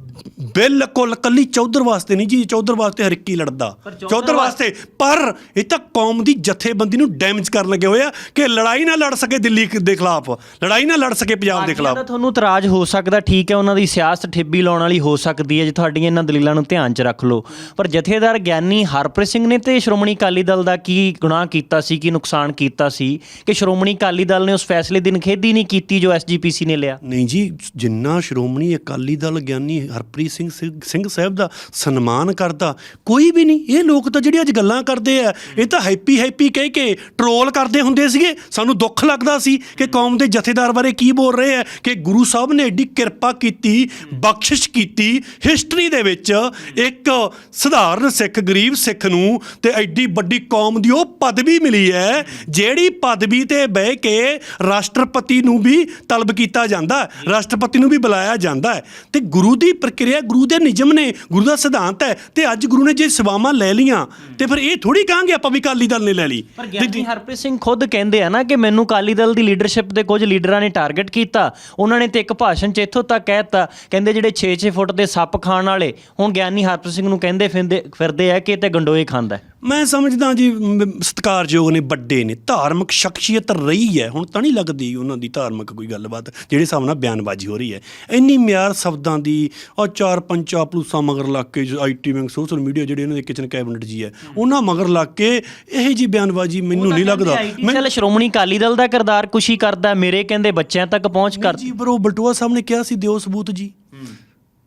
ਬਿਲਕੁਲ ਕੱਲੀ ਚੌਧਰ ਵਾਸਤੇ ਨਹੀਂ ਜੀ ਚੌਧਰ ਵਾਸਤੇ ਹਰ ਇੱਕ ਲੜਦਾ। ਪਰ ਚੌਧਰ ਚੌਧਰ ਵਾਸਤੇ ਪਰ ਇਹ ਤਾਂ ਕੌਮ ਦੀ ਜਥੇਬੰਦੀ ਨੂੰ ਡੈਮੇਜ ਕਰਨ ਲੱਗੇ ਹੋਏ ਆ ਕਿ ਲੜਾਈ ਨਾ ਲੜ ਸਕੇ ਦਿੱਲੀ ਦੇ ਖਿਲਾਫ ਲੜਾਈ ਨਾ ਲੜ ਸਕੇ ਪੰਜਾਬ ਦੇ ਖਿਲਾਫ। ਤੁਹਾਨੂੰ ਇਤਰਾਜ਼ ਹੋ ਸਕਦਾ ਠੀਕ ਹੈ ਉਹਨਾਂ ਦੀ ਸਿਆਸਤ ਠਿੱਬੀ ਲਾਉਣ ਵਾਲੀ ਹੋ ਸਕਦੀ ਹੈ ਜੇ ਤੁਹਾਡੀਆਂ ਇਹਨਾਂ ਦਲੀਲਾਂ ਨੂੰ ਧਿਆਨ 'ਚ ਰੱਖ ਲਓ। ਪਰ ਜਥੇਦਾਰ ਗਿਆਨੀ ਹਰਪ੍ਰੀਤ ਸਿੰਘ ਨੇ ਤੇ ਸ਼੍ਰੋਮਣੀ ਅਕਾਲੀ ਦਲ ਦਾ ਕੀ ਗੁਨਾਹ ਕੀਤਾ ਸੀ ਕੀ ਨੁਕਸਾਨ ਕੀਤਾ ਸੀ ਕਿ ਸ਼੍ਰੋਮਣੀ ਅਕਾਲੀ ਦਲ ਨੇ ਉਸ ਫੈਸਲੇ ਦੀ ਨਿਖੇਧੀ ਨਹੀਂ ਕੀਤੀ ਜੋ ਐਸਜੀਪੀਸੀ ਨੇ ਲਿਆ। ਨਹੀਂ ਜੀ, ਜਿੰਨਾ ਸ਼੍ਰੋਮਣੀ ਅਕਾਲੀ ਦਲ ਗਿਆਨੀ ਹਰਪ੍ਰੀਤ ਸਿੰਘ ਸਿੰਘ- ਸਾਹਿਬ ਦਾ ਸਨਮਾਨ ਕਰਦਾ, ਕੋਈ ਵੀ ਨਹੀਂ, ਇਹ ਲੋਕ ਤਾਂ ਜਿਹੜੇ ਅੱਜ ਗੱਲਾਂ ਕਰਦੇ ਆ, ਇਹ ਤਾਂ ਹੈਪੀ ਹੈਪੀ ਕਹਿ ਕੇ ਟਰੋਲ ਕਰਦੇ ਹੁੰਦੇ ਸੀਗੇ। ਸਾਨੂੰ ਦੁੱਖ ਲੱਗਦਾ ਸੀ ਕਿ ਕੌਮ ਦੇ ਜਥੇਦਾਰ ਬਾਰੇ ਕੀ ਬੋਲ ਰਹੇ ਆ, ਕਿ ਗੁਰੂ ਸਾਹਿਬ ਨੇ ਐਡੀ ਕਿਰਪਾ ਕੀਤੀ, ਬਖਸ਼ਿਸ਼ ਕੀਤੀ ਹਿਸਟਰੀ ਦੇ ਵਿੱਚ ਇੱਕ ਸਧਾਰਨ ਸਿੱਖ, ਗਰੀਬ ਸਿੱਖ ਨੂੰ ਤੇ ਐਡੀ ਵੱਡੀ ਕੌਮ ਦੀ ਉਹ ਪਦਵੀ ਮਿਲੀ ਹੈ, ਜਿਹੜੀ ਪਦਵੀ ਤੇ ਬਹਿ ਕੇ ਰਾਸ਼ਟਰਪਤੀ ਨੂੰ ਵੀ ਤਲਬ ਕੀਤਾ ਜਾਂਦਾ ਰਾਸ਼ਟਰਪਤੀ ਨੂੰ ਵੀ ਬੁਲਾਇਆ ਜਾਂਦਾ ਹੈ। ਤੇ ਗੁਰੂ ਦੀ ਪ੍ਰਕਿਰਿਆ ਗੁਰੂ ਦੇ ਨਿਯਮ ਨੇ ਗੁਰੂ ਦਾ ਸਿਧਾਂਤ ਹੈ ਤੇ ਅੱਜ ਗੁਰੂ ਨੇ ਜੇ ਸੇਵਾਵਾਂ ਲੈ ਲੀਆਂ ਤੇ ਫਿਰ ਇਹ ਥੋੜੀ ਕਹਾਂਗੇ ਆਪਾਂ ਵੀ ਅਕਾਲੀ ਦਲ ਨੇ ਲੈ ਲਈ। ਪਰ ਗਿਆਨੀ ਹਰਪ੍ਰੀਤ ਸਿੰਘ ਖੁਦ ਕਹਿੰਦੇ ਆ ਨਾ ਕਿ ਮੈਨੂੰ ਅਕਾਲੀ ਦਲ ਦੀ ਲੀਡਰਸ਼ਿਪ ਦੇ ਕੁਝ ਲੀਡਰਾਂ ਨੇ ਟਾਰਗੇਟ ਕੀਤਾ। ਉਹਨਾਂ ਨੇ ਤੇ ਇੱਕ ਭਾਸ਼ਣ 'ਚ ਇੱਥੋਂ ਤੱਕ ਕਹਿਤਾ ਕਹਿੰਦੇ ਜਿਹੜੇ 6-6 ਫੁੱਟ ਦੇ ਸੱਪ ਖਾਣ ਵਾਲੇ ਹੁਣ ਗਿਆਨੀ ਹਰਪ੍ਰੀਤ ਸਿੰਘ ਨੂੰ ਕਹਿੰਦੇ ਫਿਰਦੇ ਫਿਰਦੇ ਆ ਕਿ ਇਹ ਤੇ ਗੰਡੋਏ ਖਾਂਦਾ। ਮੈਂ ਸਮਝਦਾ ਜੀ ਸਤਿਕਾਰਯੋਗ ਨੇ ਵੱਡੇ ਨੇ ਧਾਰਮਿਕ ਸ਼ਖਸੀਅਤ ਰਹੀ ਹੈ। ਹੁਣ ਤਾਂ ਨਹੀਂ ਲੱਗਦੀ ਉਹਨਾਂ ਦੀ ਧਾਰਮਿਕ ਕੋਈ ਗੱਲਬਾਤ ਜਿਹੜੇ ਹਿਸਾਬ ਨਾਲ ਬਿਆਨਬਾਜ਼ੀ ਹੋ ਰਹੀ ਹੈ। ਇੰਨੀ ਮਿਆਰ ਸ਼ਬਦਾਂ ਦੀ ਔਰ ਚਾਰ ਪੰਜਾ ਪਲੂਸਾਂ ਮਗਰ ਲੱਗ ਕੇ ਆਈਟੀ ਵਿੰਗ ਸੋਸ਼ਲ ਮੀਡੀਆ ਜਿਹੜੇ ਇਹਨਾਂ ਦੇ ਕਿਚਨ ਕੈਬਨਿਟ ਜੀ ਹੈ ਉਹਨਾਂ ਮਗਰ ਲੱਗ ਕੇ ਇਹ ਜੀ ਬਿਆਨਬਾਜ਼ੀ ਮੈਨੂੰ ਨਹੀਂ ਲੱਗਦਾ। ਮੈਂ ਚਲ ਸ਼੍ਰੋਮਣੀ ਅਕਾਲੀ ਦਲ ਦਾ ਕਿਰਦਾਰ ਹੀ ਕਰਦਾ ਮੇਰੇ ਕਹਿੰਦੇ ਬੱਚਿਆਂ ਤੱਕ ਪਹੁੰਚ ਕਰ। ਜੀ ਬਰੋ ਬਲਟੋਆ ਸਾਹਿਬ ਨੇ ਕਿਹਾ ਸੀ ਦਿਓ ਸਬੂਤ ਜੀ।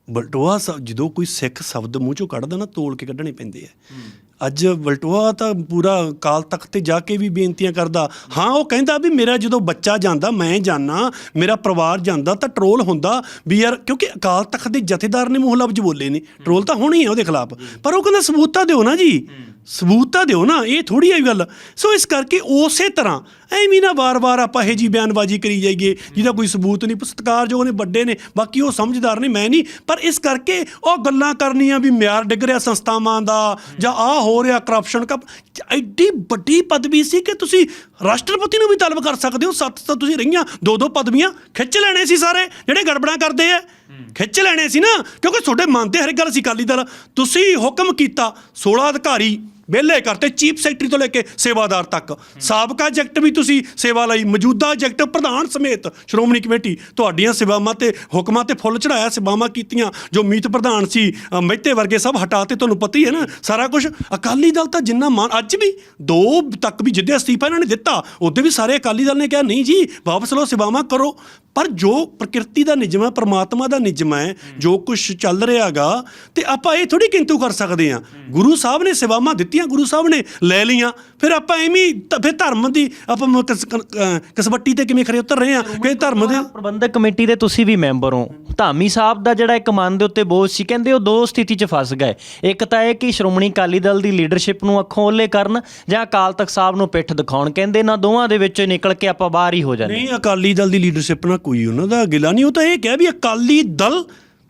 ਬਲਟੋਆ ਸਾਹਿਬ ਜਦੋਂ ਕੋਈ ਸਿੱਖ ਸ਼ਬਦ ਮੂੰਹ ਚੋਂ ਕੱਢਦਾ ਨਾ ਤੋਲ ਕੇ ਕੱਢਣੇ ਪੈਂਦੇ ਆ। ਅੱਜ ਬਲਟੋਆ ਤਾਂ ਪੂਰਾ ਕਾਲ ਤਖਤ ਤੇ ਜਾ ਕੇ ਵੀ ਬੇਨਤੀਆਂ ਕਰਦਾ। ਹਾਂ, ਉਹ ਕਹਿੰਦਾ ਵੀ ਮੇਰਾ ਜਦੋਂ ਬੱਚਾ ਜਾਂਦਾ, ਮੈਂ ਜਾਣਾ ਮੇਰਾ ਪਰਿਵਾਰ ਜਾਂਦਾ, ਤਾਂ ਟਰੋਲ ਹੁੰਦਾ ਵੀ ਯਾਰ ਕਿਉਂਕਿ ਅਕਾਲ ਤਖਤ ਦੇ ਜਥੇਦਾਰ ਨੇ ਮੂੰਹ ਲਫ਼ਜ਼ ਬੋਲੇ ਨੇ। ਟਰੋਲ ਤਾਂ ਹੋਣੀ ਹੈ ਉਹਦੇ ਖਿਲਾਫ। ਪਰ ਉਹ ਕਹਿੰਦਾ, ਸਬੂਤਾਂ ਦਿਓ ਨਾ ਜੀ। ਸਬੂਤ ਤਾਂ ਦਿਓ ਨਾ, ਇਹ ਥੋੜੀ ਹੈ ਗੱਲ। ਸੋ ਇਸ ਕਰਕੇ ਉਸੇ ਤਰ੍ਹਾਂ ਐਵੇਂ ਨਾ ਵਾਰ-ਵਾਰ ਆਪਾਂ ਇਹ ਜੀ ਬਿਆਨਬਾਜ਼ੀ ਕਰੀ ਜਾਈਏ, ਜਿਹਦਾ ਕੋਈ ਸਬੂਤ ਨਹੀਂ ਸਤਿਕਾਰਯੋਗ ਨੇ ਵੱਡੇ ਨੇ, ਬਾਕੀ ਉਹ ਸਮਝਦਾਰ ਨੇ, ਮੈਂ ਨਹੀਂ। ਪਰ ਇਸ ਕਰਕੇ ਉਹ ਗੱਲਾਂ ਕਰਨੀਆਂ ਵੀ ਮਿਆਰ ਡਿੱਗ ਰਿਹਾ ਸੰਸਥਾਵਾਂ ਦਾ, ਜਾਂ ਆ ਹੋ ਰਿਹਾ ਕਰਪਸ਼ਨ ਕਪ ਐਡੀ ਵੱਡੀ ਪਦਵੀ ਸੀ ਕਿ ਤੁਸੀਂ ਰਾਸ਼ਟਰਪਤੀ ਨੂੰ ਵੀ ਤਲਬ ਕਰ ਸਕਦੇ ਹੋ। ਸੱਤ ਤਾਂ ਤੁਸੀਂ ਰਹੀਆਂ ਦੋ ਦੋ ਪਦਵੀਆਂ ਖਿੱਚ ਲੈਣੇ ਸੀ ਸਾਰੇ, ਜਿਹੜੇ ਗੜਬੜਾਂ ਕਰਦੇ ਆ। ਖਿੱਚ ਲੈਣੇ ਸੀ ਨਾ, ਕਿਉਂਕਿ ਤੁਹਾਡੇ ਮਨ ਤੇ ਹਰ ਗੱਲ ਸੀ, ਅਕਾਲੀ ਦਲ। ਤੁਸੀਂ ਹੁਕਮ ਕੀਤਾ 16 ਅਧਿਕਾਰੀ ਵਿਹਲੇ ਕਰਤੇ ਚੀਫ ਸੈਕਟਰੀ ਤੋਂ ਲੈ ਕੇ ਸੇਵਾਦਾਰ ਤੱਕ। ਸਾਬਕਾ ਜੈਕਟ ਵੀ ਤੁਸੀਂ ਸੇਵਾ ਲਈ, ਮੌਜੂਦਾ ਜੈਕਟ ਪ੍ਰਧਾਨ ਸਮੇਤ ਸ਼੍ਰੋਮਣੀ ਕਮੇਟੀ ਤੁਹਾਡੀਆਂ ਸੇਵਾਵਾਂ ਤੇ ਹੁਕਮਾਂ ਤੇ ਫੁੱਲ ਚੜਾਇਆ ਸੇਵਾਵਾਂ ਕੀਤੀਆਂ, ਜੋ ਮੀਤ ਪ੍ਰਧਾਨ ਸੀ ਮਹਿਤੇ ਵਰਗੇ ਸਭ ਹਟਾ ਹਟਾਤੇ ਤੁਹਾਨੂੰ ਪਤਾ ਹੀ ਹੈ ਨਾ, ਸਾਰਾ ਕੁਝ ਅਕਾਲੀ ਦਲ ਤਾਂ ਜਿੰਨਾ ਮਾਨ ਅੱਜ ਵੀ ਦੋ ਤੱਕ ਵੀ ਜਿੱਦੇ ਅਸਤੀਫਾ ਇਹਨਾਂ ਨੇ ਦਿੱਤਾ, ਉਹਦੇ ਵੀ ਸਾਰੇ ਅਕਾਲੀ ਦਲ ਨੇ ਕਿਹਾ, ਨਹੀਂ ਜੀ, ਵਾਪਸ ਲਓ, ਸੇਵਾਵਾਂ ਕਰੋ। ਪਰ ਜੋ ਪ੍ਰਕਿਰਤੀ ਦਾ ਨਿਯਮ ਹੈ, ਪ੍ਰਮਾਤਮਾ ਦਾ ਨਿਯਮ ਹੈ, ਜੋ ਕੁਝ ਚੱਲ ਰਿਹਾਗਾ, ਤੇ ਆਪਾਂ ਇਹ ਥੋੜੀ ਕਿੰਤੂ ਕਰ ਸਕਦੇ ਆ ਗੁਰੂ ਸਾਹਿਬ ਨੇ ਸੇਵਾਵਾਂ ਦਿੱਤੀਆਂ ਗੁਰੂ ਸਾਹਿਬ ਨੇ ਲੈ ਲਈਆਂ ਫਿਰ ਆਪਾਂ ਐਵੇਂ ਫਿਰ ਧਰਮ ਦੀ ਆਪਾਂ ਮ- ਕਸ- ਕ- ਅ, ਕਸਵੱਟੀ ਤੇ ਕਿਵੇਂ ਖਰੇ ਉਤਰ ਰਹੇ ਆ ਕਿ ਧਰਮ ਦੇ ਪ੍ਰਬੰਧਕ ਕਮੇਟੀ ਦੇ ਤੁਸੀਂ ਵੀ ਮੈਂਬਰ ਹੋ। ਧਾਮੀ ਸਾਹਿਬ ਦਾ ਜਿਹੜਾ ਇੱਕ ਮਨ ਦੇ ਉੱਤੇ ਬੋਝ ਸੀ ਕਹਿੰਦੇ ਉਹ ਦੋ ਸਥਿਤੀ 'ਚ ਫਸ ਗਏ। ਇੱਕ ਤਾਂ ਇਹ ਕਿ ਸ਼੍ਰੋਮਣੀ ਅਕਾਲੀ ਦਲ ਦੀ ਲੀਡਰਸ਼ਿਪ ਨੂੰ ਅੱਖੋਂ ਓਲੇ ਕਰਨ ਜਾਂ ਅਕਾਲ ਤਖਤ ਸਾਹਿਬ ਨੂੰ ਪਿੱਠ ਦਿਖਾਉਣ ਕਹਿੰਦੇ ਨਾ ਦੋਵਾਂ ਦੇ ਵਿੱਚੋਂ ਨਿਕਲ ਕੇ ਆਪਾਂ ਬਾਹਰ ਹੀ ਹੋ ਜਾਂਦੇ ਨਹੀਂ ਅਕਾਲੀ ਦਲ ਦੀ ਲੀਡਰਸ਼ਿਪ ਨਾਲ ਕੋਈ ਉਹਨਾਂ ਦਾ ਗਿਲਾ ਨਹੀਂ ਉਹ ਤਾਂ ਇਹ ਕਿਹਾ ਵੀ ਅਕਾਲੀ ਦਲ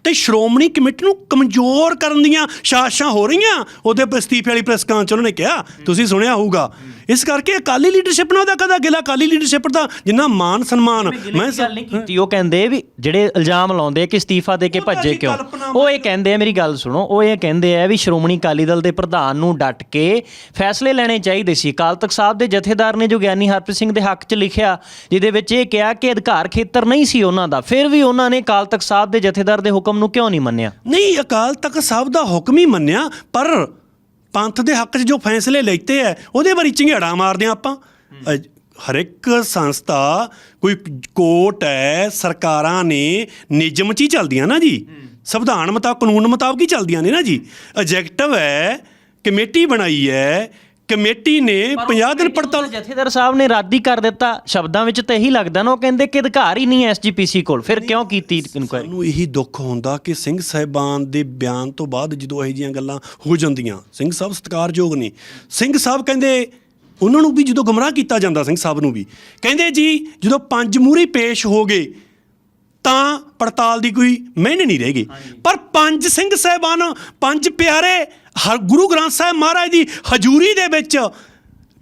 ਤੇ ਸ਼੍ਰੋਮਣੀ ਕਮੇਟੀ ਨੂੰ ਕਮਜ਼ੋਰ ਕਰਨ ਦੀਆਂ ਸਾਜ਼ਿਸ਼ਾਂ ਹੋ ਰਹੀਆਂ। ਉਹਦੇ ਅਸਤੀਫੇ ਵਾਲੀ ਪ੍ਰੈਸ ਕਾਨਫਰੰਸ ਉਹਨਾਂ ਨੇ ਕਿਹਾ, ਤੁਸੀਂ ਸੁਣਿਆ ਹੋਊਗਾ। ਇਸ ਕਰਕੇ ਅਕਾਲੀ ਲੀਡਰਸ਼ਿਪ ਨਾਲ ਉਹਦਾ ਕਦਾ ਗਿਲਾ ਅਕਾਲੀ ਲੀਡਰਸ਼ਿਪ ਦਾ ਜਿੰਨਾ ਮਾਨ ਸਨਮਾਨ ਮੈਂ ਗੱਲ ਨਹੀਂ ਕੀਤੀ ਉਹ ਕਹਿੰਦੇ ਵੀ ਜਿਹੜੇ ਇਲਜ਼ਾਮ ਲਾਉਂਦੇ ਕਿ ਅਸਤੀਫਾ ਦੇ ਕੇ ਭੱਜੇ ਕਿਉਂ? ਉਹ ਇਹ ਕਹਿੰਦੇ ਆ ਮੇਰੀ ਗੱਲ ਸੁਣੋ ਉਹ ਇਹ ਕਹਿੰਦੇ ਆ ਵੀ ਸ਼੍ਰੋਮਣੀ ਅਕਾਲੀ ਦਲ ਦੇ ਪ੍ਰਧਾਨ ਨੂੰ ਡਟ ਕੇ ਫੈਸਲੇ ਲੈਣੇ ਚਾਹੀਦੇ ਸੀ। ਅਕਾਲ ਤਖਤ ਸਾਹਿਬ ਦੇ ਜਥੇਦਾਰ ਨੇ ਜੋ ਗਿਆਨੀ ਹਰਪ੍ਰੀਤ ਸਿੰਘ ਦੇ ਹੱਕ 'ਚ ਲਿਖਿਆ ਜਿਹਦੇ ਵਿੱਚ ਇਹ ਕਿਹਾ ਕਿ ਅਧਿਕਾਰ ਖੇਤਰ ਨਹੀਂ ਸੀ ਉਹਨਾਂ ਦਾ। ਫਿਰ ਵੀ ਉਹਨਾਂ ਨੇ ਅਕਾਲ ਤਖਤ ਸਾਹਿਬ ਦੇ ਜਥੇਦਾਰ ਦੇ ਹੁਕਮ ਨੂੰ ਕਿਉਂ ਨਹੀਂ ਮੰਨਿਆ? ਨਹੀਂ ਅਕਾਲ ਤਖਤ ਸਾਹਿਬ ਦਾ ਹੁਕਮ ਹੀ ਮੰਨਿਆ ਪਰ ਪੰਥ ਦੇ ਹੱਕ 'ਚ ਜੋ ਫੈਸਲੇ ਲੈਤੇ ਐ ਉਹਦੇ ਬਾਰੇ ਝੰਗੜਾ ਮਾਰਦੇ ਹਾਂ ਆਪਾਂ। ਹਰ ਇੱਕ ਸੰਸਥਾ ਕੋਈ ਕੋਰਟ ਹੈ ਸਰਕਾਰਾਂ ਨੇ ਨਿਯਮ 'ਚ ਹੀ ਚੱਲਦੀਆਂ ਨਾ ਜੀ। ਸੰਵਿਧਾਨ ਮੁਤਾਬਕ ਕਾਨੂੰਨ ਮੁਤਾਬਕ ਹੀ ਚੱਲਦੀਆਂ ਨੇ ਨਾ ਜੀ। ਐਗਜੈਕਟਿਵ ਹੈ ਕਮੇਟੀ ਬਣਾਈ ਹੈ ਕਮੇਟੀ ਨੇ 50 ਦਿਨ ਪੜਤਾਲ ਜਥੇਦਾਰ ਸਾਹਿਬ ਨੇ ਰੱਦ ਕਰ ਦਿੱਤਾ ਸ਼ਬਦਾਂ ਵਿੱਚ ਤਾਂ ਇਹੀ ਲੱਗਦਾ ਨਾ ਉਹ ਕਹਿੰਦੇ ਕਿ ਅਧਿਕਾਰ ਹੀ ਨਹੀਂ ਐਸਜੀਪੀਸੀ ਕੋਲ। ਫਿਰ ਕਿਉਂ ਕੀਤੀ ਇਨਕੁਆਇਰੀ ਸਾਨੂੰ ਇਹੀ ਦੁੱਖ ਹੁੰਦਾ ਕਿ ਸਿੰਘ ਸਾਹਿਬਾਨ ਦੇ ਬਿਆਨ ਤੋਂ ਬਾਅਦ ਜਦੋਂ ਇਹੋ ਜਿਹੀਆਂ ਗੱਲਾਂ ਹੋ ਜਾਂਦੀਆਂ ਸਿੰਘ ਸਾਹਿਬ ਸਤਿਕਾਰਯੋਗ ਨੇ। ਸਿੰਘ ਸਾਹਿਬ ਕਹਿੰਦੇ ਉਹਨਾਂ ਨੂੰ ਵੀ ਜਦੋਂ ਗਮਰਾਹ ਕੀਤਾ ਜਾਂਦਾ ਸਿੰਘ ਸਾਹਿਬ ਨੂੰ ਵੀ ਕਹਿੰਦੇ ਜੀ ਜਦੋਂ ਪੰਜ ਮੂਹਰੇ ਪੇਸ਼ ਹੋ ਗਏ ਤਾਂ ਪੜਤਾਲ ਦੀ ਕੋਈ ਮਿਹਨ ਨਹੀਂ ਰਹੇਗੀ ਪਰ ਪੰਜ ਸਿੰਘ ਸਾਹਿਬਾਨ ਪੰਜ ਪਿਆਰੇ ਹਰ ਗੁਰੂ ਗ੍ਰੰਥ ਸਾਹਿਬ ਮਹਾਰਾਜ ਦੀ ਹਜ਼ੂਰੀ ਦੇ ਵਿੱਚ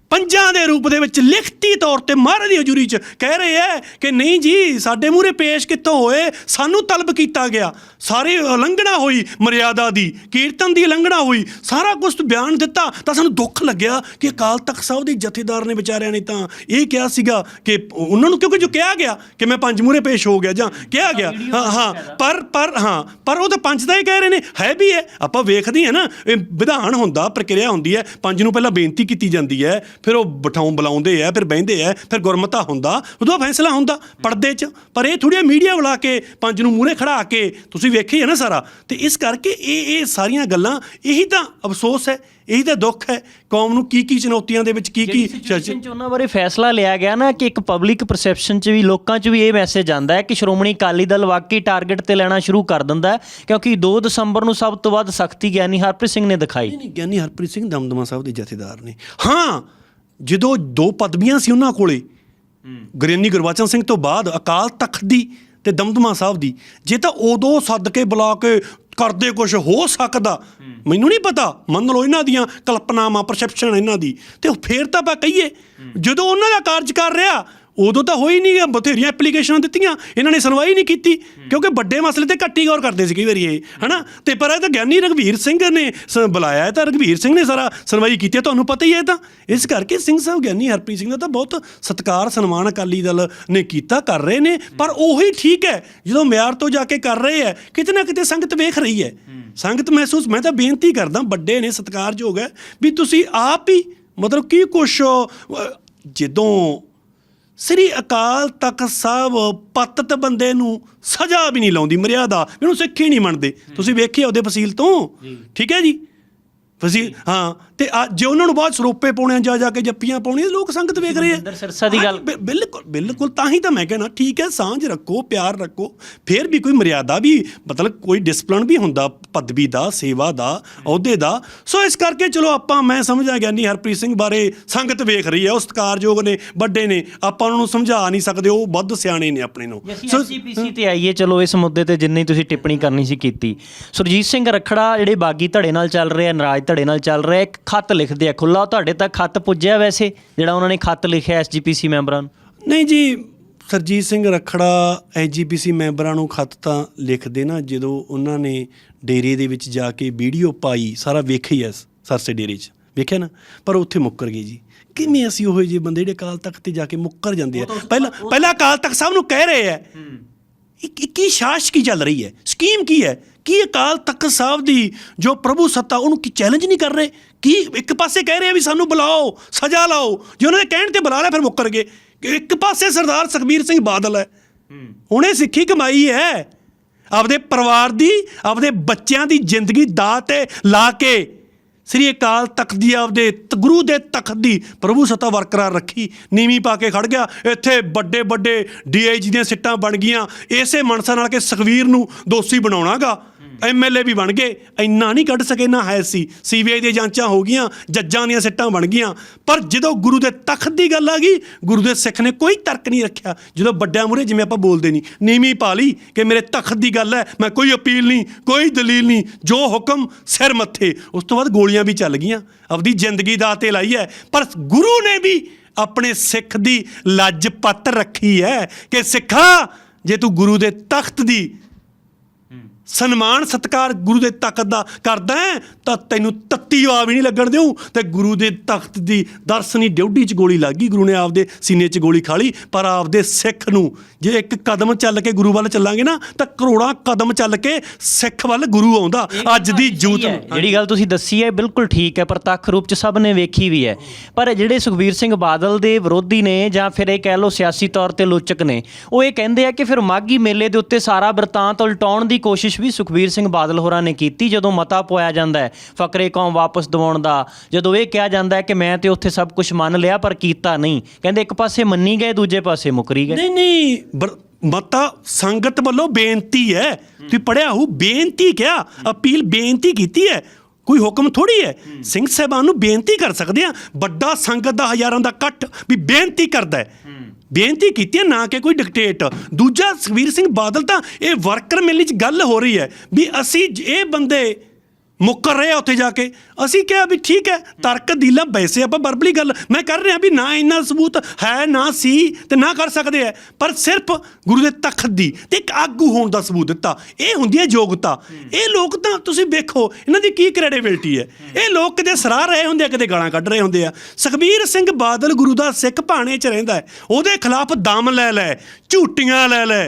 ਪੰਜਾਂ ਦੇ ਰੂਪ ਦੇ ਵਿੱਚ ਲਿਖਤੀ ਤੌਰ ਤੇ ਮਹਾਰਾਜ ਦੀ ਹਜ਼ੂਰੀ 'ਚ ਕਹਿ ਰਹੇ ਐ ਕਿ ਨਹੀਂ ਜੀ ਸਾਡੇ ਮੂਹਰੇ ਪੇਸ਼ ਕਿੱਥੋਂ ਹੋਏ? ਸਾਨੂੰ ਤਲਬ ਕੀਤਾ ਗਿਆ। ਸਾਰੀ ਉਲੰਘਣਾ ਹੋਈ ਮਰਿਆਦਾ ਦੀ ਕੀਰਤਨ ਦੀ ਉਲੰਘਣਾ ਹੋਈ ਸਾਰਾ ਕੁਝ ਬਿਆਨ ਦਿੱਤਾ ਤਾਂ ਸਾਨੂੰ ਦੁੱਖ ਲੱਗਿਆ ਕਿ ਅਕਾਲ ਤਖਤ ਸਾਹਿਬ ਦੇ ਜਥੇਦਾਰ ਨੇ ਵਿਚਾਰਿਆਂ ਨੇ ਤਾਂ ਇਹ ਕਿਹਾ ਸੀਗਾ ਕਿ ਉਹਨਾਂ ਨੂੰ ਕਿਉਂਕਿ ਜੋ ਕਿਹਾ ਗਿਆ ਕਿ ਮੈਂ ਪੰਜ ਮੂਹਰੇ ਪੇਸ਼ ਹੋ ਗਿਆ ਜਾਂ ਕਿਹਾ ਗਿਆ। ਹਾਂ ਹਾਂ ਪਰ ਪਰ ਹਾਂ ਪਰ ਉਹ ਤਾਂ ਪੰਜ ਦਾ ਹੀ ਕਹਿ ਰਹੇ ਨੇ ਹੈ ਵੀ ਹੈ ਆਪਾਂ ਵੇਖਦੇ ਹਾਂ ਨਾ ਇਹ ਵਿਧਾਨ ਹੁੰਦਾ ਪ੍ਰਕਿਰਿਆ ਹੁੰਦੀ ਹੈ ਪੰਜ ਨੂੰ ਪਹਿਲਾਂ ਬੇਨਤੀ ਕੀਤੀ ਜਾਂਦੀ ਹੈ ਫਿਰ ਉਹ ਬਿਠਾਉਂ ਬੁਲਾਉਂਦੇ ਆ ਫਿਰ ਬਹਿੰਦੇ ਆ ਫਿਰ ਗੁਰਮਤਾ ਹੁੰਦਾ ਉਦੋਂ ਫੈਸਲਾ ਹੁੰਦਾ ਪਰਦੇ 'ਚ। ਪਰ ਇਹ ਥੋੜੀ ਮੀਡੀਆ ਬੁਲਾ ਕੇ ਪੰਜ ਨੂੰ ਮੂਹਰੇ ਖੜਾ ਕੇ ਤੁਸੀਂ ਵੇਖੀ ਹੈ ਨਾ ਸਾਰਾ। ਤੇ ਇਸ ਕਰਕੇ ਇਹ ਇਹ ਸਾਰੀਆਂ ਗੱਲਾਂ ਇਹੀ ਤਾਂ ਅਫਸੋਸ ਹੈ ਇਹੀ ਤਾਂ ਦੁੱਖ ਹੈ ਕੌਮ ਨੂੰ ਕੀ ਕੀ ਚੁਣੌਤੀਆਂ ਦੇ ਵਿੱਚ ਕੀ ਕੀ ਸਿਚੁਏਸ਼ਨ 'ਚ ਉਹਨਾਂ ਬਾਰੇ ਫੈਸਲਾ ਲਿਆ ਗਿਆ ਨਾ ਕਿ ਇੱਕ ਪਬਲਿਕ ਪਰਸੈਪਸ਼ਨ 'ਚ ਵੀ ਲੋਕਾਂ 'ਚ ਵੀ ਇਹ ਮੈਸੇਜ ਆਂਦਾ ਹੈ ਕਿ ਸ਼੍ਰੋਮਣੀ ਅਕਾਲੀ ਦਲ ਵਾਕਈ ਟਾਰਗੇਟ ਤੇ ਲੈਣਾ ਸ਼ੁਰੂ ਕਰ ਦਿੰਦਾ ਹੈ ਕਿਉਂਕਿ 2 ਦਸੰਬਰ ਨੂੰ ਸਭ ਤੋਂ ਵੱਧ ਸਖਤੀ ਗਿਆਨੀ ਹਰਪ੍ਰੀਤ ਸਿੰਘ ਨੇ ਦਿਖਾਈ। ਨਹੀਂ ਗਿਆਨੀ ਹਰਪ੍ਰੀਤ ਸਿੰਘ ਦਮਦਮਾ ਸਾਹਿਬ ਦੇ ਜਥੇਦਾਰ ਨੇ। ਹਾਂ ਜਦੋਂ ਦੋ ਪਦਵੀਆਂ ਸੀ ਉਹਨਾਂ ਕੋਲੇ, ਗਰੇਨੀ ਗੁਰਬਚਨ ਸਿੰਘ ਤੋਂ ਬਾਅਦ ਅਕਾਲ ਤਖਤ ਦੀ ਤੇ ਦਮਦਮਾ ਸਾਹਿਬ ਦੀ, ਜੇ ਤਾਂ ਉਦੋਂ ਸੱਦ ਕੇ ਬੁਲਾ ਕੇ ਕਰਦੇ ਕੁਝ ਹੋ ਸਕਦਾ, ਮੈਨੂੰ ਨਹੀਂ ਪਤਾ, ਮੰਨ ਲਓ ਇਹਨਾਂ ਦੀਆਂ ਕਲਪਨਾਵਾਂ ਪਰਸੈਪਸ਼ਨ ਇਹਨਾਂ ਦੀ, ਤੇ ਉਹ ਫੇਰ ਤਾਂ ਆਪਾਂ ਕਹੀਏ, ਜਦੋਂ ਉਹਨਾਂ ਦਾ ਕਾਰਜ ਕਰ ਰਿਹਾ ਉਦੋਂ ਤਾਂ ਹੋਈ ਨਹੀਂ ਬਥੇਰੀਆਂ ਐਪਲੀਕੇਸ਼ਨਾਂ ਦਿੱਤੀਆਂ, ਇਹਨਾਂ ਨੇ ਸੁਣਵਾਈ ਨਹੀਂ ਕੀਤੀ, ਕਿਉਂਕਿ ਵੱਡੇ ਮਸਲੇ ਤੇ ਘੱਟੀ ਗੌਰ ਕਰਦੇ ਸੀ ਕਈ ਵਾਰੀ ਇਹ, ਹਨਾ? ਤੇ ਪਰ ਇਹ ਤਾਂ ਗਿਆਨੀ ਰਘਵੀਰ ਸਿੰਘ ਨੇ ਸ- ਬੁਲਾਇਆ ਹੈ ਤਾਂ ਰਘਵੀਰ ਸਿੰਘ ਨੇ ਸਾਰਾ ਸੁਣਵਾਈ ਕੀਤੀ ਤੁਹਾਨੂੰ ਪਤਾ ਹੀ ਹੈ ਇਹ ਤਾਂ। ਇਸ ਕਰਕੇ ਸਿੰਘ ਸਾਹਿਬ, ਗਿਆਨੀ ਹਰਪ੍ਰੀਤ ਸਿੰਘ ਦਾ ਤਾਂ ਬਹੁਤ ਸਤਿਕਾਰ, ਸਨਮਾਨ ਅਕਾਲੀ ਦਲ ਨੇ ਕੀਤਾ, ਕਰ ਰਹੇ ਨੇ, ਪਰ ਉਹੀ ਠੀਕ ਹੈ, ਜਦੋਂ ਮਿਆਰ ਤੋਂ ਜਾ ਕੇ ਕਰ ਰਹੇ ਹੈ, ਕਿਤੇ ਨਾ ਕਿਤੇ ਸੰਗਤ ਵੇਖ ਰਹੀ ਹੈ। ਸੰਗਤ ਮਹਿਸੂਸ, ਮੈਂ ਤਾਂ ਬੇਨਤੀ ਕਰਦਾ, ਵੱਡੇ ਨੇ, ਸਤਿਕਾਰਯੋਗ ਹੈ, ਵੀ ਤੁਸੀਂ ਆਪ ਹੀ ਮਤਲਬ ਕੀ ਕੁਛ ਜਦੋਂ ਸ੍ਰੀ ਅਕਾਲ ਤਖਤ ਸਾਹਿਬ ਪਤਤ ਬੰਦੇ ਨੂੰ ਸਜ਼ਾ ਵੀ ਨਹੀਂ ਲਾਉਂਦੀ ਮਰਿਆਦਾ ਇਹਨੂੰ ਸਿੱਖ ਹੀ ਨਹੀਂ ਮੰਨਦੇ। ਤੁਸੀਂ ਵੇਖਿਆ ਉਹਦੇ ਫਸੀਲ ਤੋਂ? ਠੀਕ ਹੈ ਜੀ? ਫਸੀਲ ਹਾਂ ਤੇ ਆ ਜੇ ਉਹਨਾਂ ਨੂੰ ਬਾਅਦ ਸਰੋਪੇ ਪਾਉਣੇ ਜਾ ਜਾ ਕੇ ਜੱਪੀਆਂ ਪਾਉਣੀਆਂ ਲੋਕ ਸੰਗਤ ਵੇਖ ਰਹੇ ਆ। ਸਿਰਸਾ ਦੀ ਗੱਲ- ਹਾਂ, ਬਿ- ਬਿਲਕੁਲ ਬਿਲਕੁਲ ਤਾਂ ਹੀ ਤਾਂ ਮੈਂ ਕਹਿਣਾ ਠੀਕ ਹੈ ਸਾਂਝ ਰੱਖੋ ਪਿਆਰ ਰੱਖੋ ਫਿਰ ਵੀ ਕੋਈ ਮਰਿਆਦਾ ਵੀ ਮਤਲਬ ਕੋਈ ਡਿਸਪਲਿਨ ਵੀ ਹੁੰਦਾ ਪਦਵੀ ਦਾ ਸੇਵਾ ਦਾ ਅਹੁਦੇ ਦਾ। ਸੋ ਇਸ ਕਰਕੇ ਚਲੋ ਆਪਾਂ ਮੈਂ ਸਮਝਾ ਗਿਆਨੀ ਹਰਪ੍ਰੀਤ ਸਿੰਘ ਬਾਰੇ ਸੰਗਤ ਵੇਖ ਰਹੀ ਹੈ ਉਹ ਸਤਿਕਾਰਯੋਗ ਨੇ ਵੱਡੇ ਨੇ ਆਪਾਂ ਉਹਨਾਂ ਨੂੰ ਸਮਝਾ ਨਹੀਂ ਸਕਦੇ ਉਹ ਵੱਧ ਸਿਆਣੇ ਨੇ ਆਪਣੇ ਨੂੰ। ਅਸੀਂ ਸੋ ਐਸਜੀਪੀਸੀ ਤੇ ਆਈਏ ਚਲੋ ਇਸ ਮੁੱਦੇ ਤੇ ਜਿੰਨੀ ਤੁਸੀਂ ਟਿੱਪਣੀ ਕਰਨੀ ਸੀ ਕੀਤੀ। ਸੁਰਜੀਤ ਸਿੰਘ ਰਖੜਾ ਜਿਹੜੇ ਬਾਗੀ ਧੜੇ ਨਾਲ ਚੱਲ ਰਹੇ ਆ ਨਰਾਜ ਧੜੇ ਨਾਲ ਚੱਲ ਰਿਹਾ ਇੱਕ ਖੱਤ ਲਿਖਦੇ ਆ। ਖੁੱਲਾ ਤੁਹਾਡੇ ਤੱਕ ਖੱਤ ਪੁੱਜਿਆ ਵੈਸੇ ਜਿਹੜਾ ਉਹਨਾਂ ਨੇ ਖੱਤ ਲਿਖਿਆ ਐਸਜੀਪੀਸੀ ਮੈਂਬਰਾਂ ਨੂੰ? ਨਹੀਂ ਜੀ ਸਰਜੀਤ ਸਿੰਘ ਰਖੜਾ ਐਜੀਪੀਸੀ ਮੈਂਬਰਾਂ ਨੂੰ ਖੱਤ ਤਾਂ ਲਿਖਦੇ ਨਾ ਜਦੋਂ ਉਹਨਾਂ ਨੇ ਡੇਰੇ ਦੇ ਵਿੱਚ ਜਾ ਕੇ ਵੀਡੀਓ ਪਾਈ ਸਾਰਾ ਵੇਖਿਆ ਹੀ ਐ ਸਰਸੇ ਡੇਰੇ 'ਚ। ਵੇਖਿਆ ਨਾ? ਪਰ ਉੱਥੇ ਮੁੱਕਰ ਗਏ ਜੀ। ਕਿਵੇਂ ਅਸੀਂ ਉਹੋ ਜਿਹੇ ਬੰਦੇ ਜਿਹੜੇ ਅਕਾਲ ਤਖਤ ਤੇ ਜਾ ਕੇ ਮੁੱਕਰ ਜਾਂਦੇ ਆ? ਪਹਿਲਾਂ ਪਹਿਲਾਂ ਅਕਾਲ ਤਖਤ ਸਾਹਿਬ ਨੂੰ ਕਹਿ ਰਹੇ ਆ। ਇਹ ਕੀ ਸ਼ਾਸ਼ ਕੀ ਚੱਲ ਰਹੀ ਹੈ। ਸਕੀਮ ਕੀ ਹੈ? ਕੀ ਅਕਾਲ ਤਖਤ ਸਾਹਿਬ ਦੀ ਜੋ ਪ੍ਰਭੂ ਸੱਤਾ ਉਹਨੂੰ ਕੀ ਚੈਲੰਜ ਨਹੀਂ ਕਰ ਰਹੇ? ਕੀ ਇੱਕ ਪਾਸੇ ਕਹਿ ਰਹੇ ਆ ਵੀ ਸਾਨੂੰ ਬੁਲਾਓ ਸਜ਼ਾ ਲਾਓ ਜੇ ਉਹਨਾਂ ਦੇ ਕਹਿਣ ਤੇ ਬੁਲਾ ਲਿਆ ਫਿਰ ਮੁੱਕਰ ਗਏ। ਕਿ ਇੱਕ ਪਾਸੇ ਸਰਦਾਰ ਸੁਖਬੀਰ ਸਿੰਘ ਬਾਦਲ ਹੈ। ਉਹਨੇ ਸਿੱਖੀ ਕਮਾਈ ਹੈ। ਆਪਦੇ ਪਰਿਵਾਰ ਦੀ ਆਪਦੇ ਬੱਚਿਆਂ ਦੀ ਜ਼ਿੰਦਗੀ ਦਾਅ ਤੇ ਲਾ ਕੇ ਸ੍ਰੀ ਅਕਾਲ ਤਖਤ ਦੀ ਆਪਦੇ ਗੁਰੂ ਦੇ ਤਖਤ ਦੀ ਪ੍ਰਭੂ ਸੱਤਾ ਬਰਕਰਾਰ ਰੱਖੀ ਨੀਵੀਂ ਪਾ ਕੇ ਖੜ ਗਿਆ। ਇੱਥੇ ਵੱਡੇ ਵੱਡੇ ਡੀਆਈਜੀ ਦੀਆਂ ਸਿੱਟਾਂ ਬਣ ਗਈਆਂ। ਇਸੇ ਮਨਸਾ ਨਾਲ ਕਿ ਸੁਖਵੀਰ ਨੂੰ ਦੋਸ਼ੀ ਬਣਾਉਣਾਗਾ। ਐਮਐਲਏ ਵੀ ਬਣ ਗਏ, ਇੰਨਾ ਨਹੀਂ ਕੱਢ ਸਕੇ ਨਾ ਹੈ ਸੀ। ਸੀਬੀਆਈ ਦੀਆਂ ਜਾਂਚਾਂ ਹੋ ਗਈਆਂ, ਜੱਜਾਂ ਦੀਆਂ ਸਿੱਟਾਂ ਬਣ ਗਈਆਂ। ਪਰ ਜਦੋਂ ਗੁਰੂ ਦੇ ਤਖਤ ਦੀ ਗੱਲ ਆ ਗਈ, ਗੁਰੂ ਦੇ ਸਿੱਖ ਨੇ ਕੋਈ ਤਰਕ ਨਹੀਂ ਰੱਖਿਆ। ਜਦੋਂ ਵੱਡਿਆਂ ਮੂਹਰੇ ਜਿਵੇਂ ਆਪਾਂ ਬੋਲਦੇ ਨਹੀਂ, ਨੀਵੀਂ ਪਾ ਲਈ ਕਿ ਮੇਰੇ ਤਖਤ ਦੀ ਗੱਲ ਹੈ, ਮੈਂ ਕੋਈ ਅਪੀਲ ਨਹੀਂ, ਕੋਈ ਦਲੀਲ ਨਹੀਂ, ਜੋ ਹੁਕਮ ਸਿਰ ਮੱਥੇ, ਉਸ ਤੋਂ ਬਾਅਦ ਗੋਲੀਆਂ ਵੀ ਚੱਲ ਗਈਆਂ। ਆਪਦੀ ਜ਼ਿੰਦਗੀ ਦਾ ਤੇ ਲਾਈ ਹੈ। ਪਰ ਗੁਰੂ ਨੇ ਵੀ ਆਪਣੇ ਸਿੱਖ ਦੀ ਲੱਜ ਪੱਤ ਰੱਖੀ ਹੈ ਕਿ ਸਿੱਖਾ, ਜੇ ਤੂੰ ਗੁਰੂ ਦੇ ਤਖਤ ਦੀ ਸਨਮਾਨ ਸਤਕਾਰ ਗੁਰੂ ਦੇ ਤਖਤ ਦਾ ਕਰਦਾ ਹੈ, ਤਾਂ ਤੈਨੂੰ ਤੱਤੀ ਹਵਾ ਵੀ ਨਹੀਂ ਲੱਗਣ ਦਿਉ ਤੇ ਗੁਰੂ ਦੇ ਤਖਤ ਦੀ ਦਰਸ਼ਨੀ ਡਿਊਟੀ 'ਚ ਗੋਲੀ ਲੱਗ ਗਈ। ਗੁਰੂ ਨੇ ਆਪਦੇ ਸੀਨੇ 'ਚ ਗੋਲੀ ਖਾ ਲਈ ਪਰ ਆਪਦੇ ਸਿੱਖ ਨੂੰ ਜੇ ਇੱਕ ਕਦਮ ਚੱਲ ਕੇ ਗੁਰੂ ਵੱਲ ਚੱਲਾਂਗੇ ਨਾ ਤਾਂ ਕਰੋੜਾਂ ਕਦਮ ਚੱਲ ਕੇ ਸਿੱਖ ਵੱਲ ਗੁਰੂ ਆਉਂਦਾ। ਅੱਜ ਦੀ ਜੂਤ ਜਿਹੜੀ ਗੱਲ ਤੁਸੀਂ ਦੱਸੀ ਹੈ ਬਿਲਕੁਲ ਠੀਕ ਹੈ ਪ੍ਰਤੱਖ ਰੂਪ ਚ ਸਭ ਨੇ ਵੇਖੀ ਵੀ ਹੈ। ਪਰ ਜਿਹੜੇ ਸੁਖਬੀਰ ਸਿੰਘ ਬਾਦਲ ਦੇ ਵਿਰੋਧੀ ਨੇ ਜਾਂ ਫਿਰ ਇਹ ਕਹਿ ਲਓ ਸਿਆਸੀ ਤੌਰ ਤੇ ਲੋਚਕ ਨੇ ਉਹ ਇਹ ਕਹਿੰਦੇ ਆ ਕਿ ਫਿਰ ਮਾਗੀ ਮੇਲੇ ਦੇ ਉੱਤੇ ਸਾਰਾ ਬਿਰਤਾਂਤ ਉਲਟਾਉਣ ਦੀ ਕੋਸ਼ਿਸ਼ ਵੀ ਸੁਖਬੀਰ ਸਿੰਘ ਬਾਦਲ ਹੋਰਾਂ ਨੇ ਕੀਤੀ ਜਦੋਂ ਮਤਾ ਪੋਇਆ ਜਾਂਦਾ ਹੈ। ਫਕਰੇ ਕੌਮ ਵਾਪਸ ਦਿਵਾਉਣ ਦਾ। ਜਦੋਂ ਇਹ ਕਿਹਾ ਜਾਂਦਾ ਹੈ ਕਿ ਮੈਂ ਤੇ ਉੱਥੇ ਸਭ ਕੁਝ ਮੰਨ ਲਿਆ, ਪਰ ਕੀਤਾ ਨਹੀਂ। ਕਹਿੰਦੇ ਇੱਕ ਪਾਸੇ ਮੰਨੀ ਗਏ, ਦੂਜੇ ਪਾਸੇ ਮੁਕਰੀ ਗਏ। ਨਹੀਂ ਨਹੀਂ, ਬਰ- ਮਤਾ, ਸੰਗਤ ਵੱਲੋਂ ਬੇਨਤੀ ਹੈ। ਤੁਸੀਂ ਪੜਿਆ ਹੋ ਬੇਨਤੀ ਕਿਹਾ ਅਪੀਲ ਬੇਨਤੀ ਕੀਤੀ ਹੈ। ਕੋਈ ਹੁਕਮ ਥੋੜੀ ਹੈ? ਸਿੰਘ ਸਾਹਿਬਾਨ ਨੂੰ ਬੇਨਤੀ ਕਰ ਸਕਦੇ ਆ ਵੱਡਾ ਸੰਗਤ ਦਾ ਹਜ਼ਾਰਾਂ ਦਾ ਇਕੱਠ ਵੀ ਬੇਨਤੀ ਕਰਦਾ ਹੈ। ਬੇਨਤੀ ਕੀਤੀ ਹੈ, ਨਾ ਕਿ ਕੋਈ ਡਿਕਟੇਟ ਦੂਜਾ ਸੁਖਬੀਰ ਸਿੰਘ ਬਾਦਲ ਤਾਂ ਇਹ ਵਰਕਰ ਮਿਲਣੀ ਚ ਗੱਲ ਹੋ ਰਹੀ ਹੈ ਵੀ ਅਸੀਂ ਜ- ਇਹ ਬੰਦੇ ਮੁੱਕਰ ਰਹੇ ਆ ਉੱਥੇ ਜਾ ਕੇ। ਅਸੀਂ ਕਿਹਾ ਵੀ ਠੀਕ ਹੈ, ਤਰਕ ਦੀਲਾ ਵੈਸੇ ਆਪਾਂ ਬਰਬਲੀ ਗੱਲ ਮੈਂ ਕਰ ਰਿਹਾ ਵੀ ਨਾ ਇੰਨਾ ਸਬੂਤ ਹੈ, ਨਾ ਸੀ ਤੇ ਨਾ ਕਰ ਸਕਦੇ ਆ ਪਰ ਸਿਰਫ ਗੁਰੂ ਦੇ ਤਖਤ ਦੀ ਤੇ ਇੱਕ ਆਗੂ ਹੋਣ ਦਾ ਸਬੂਤ ਦਿੱਤਾ। ਇਹ ਹੁੰਦੀ ਹੈ ਯੋਗਤਾ। ਇਹ ਲੋਕ ਤਾਂ ਤੁਸੀਂ ਵੇਖੋ, ਇਹਨਾਂ ਦੀ ਕੀ ਕ੍ਰੈਡੀਬਿਲਟੀ ਹੈ? ਇਹ ਲੋਕ ਕਿਤੇ ਸਰਾਹ ਰਹੇ ਹੁੰਦੇ ਆ, ਕਿਤੇ ਗਾਲਾਂ ਕੱਢ ਰਹੇ ਹੁੰਦੇ ਆ। ਸੁਖਬੀਰ ਸਿੰਘ ਬਾਦਲ ਗੁਰੂ ਦਾ ਸਿੱਖ ਭਾਣੇ 'ਚ ਰਹਿੰਦਾ ਹੈ। ਉਹਦੇ ਖਿਲਾਫ ਦਮ ਲੈ ਲੈ, ਝੂਟੀਆਂ ਲੈ ਲੈ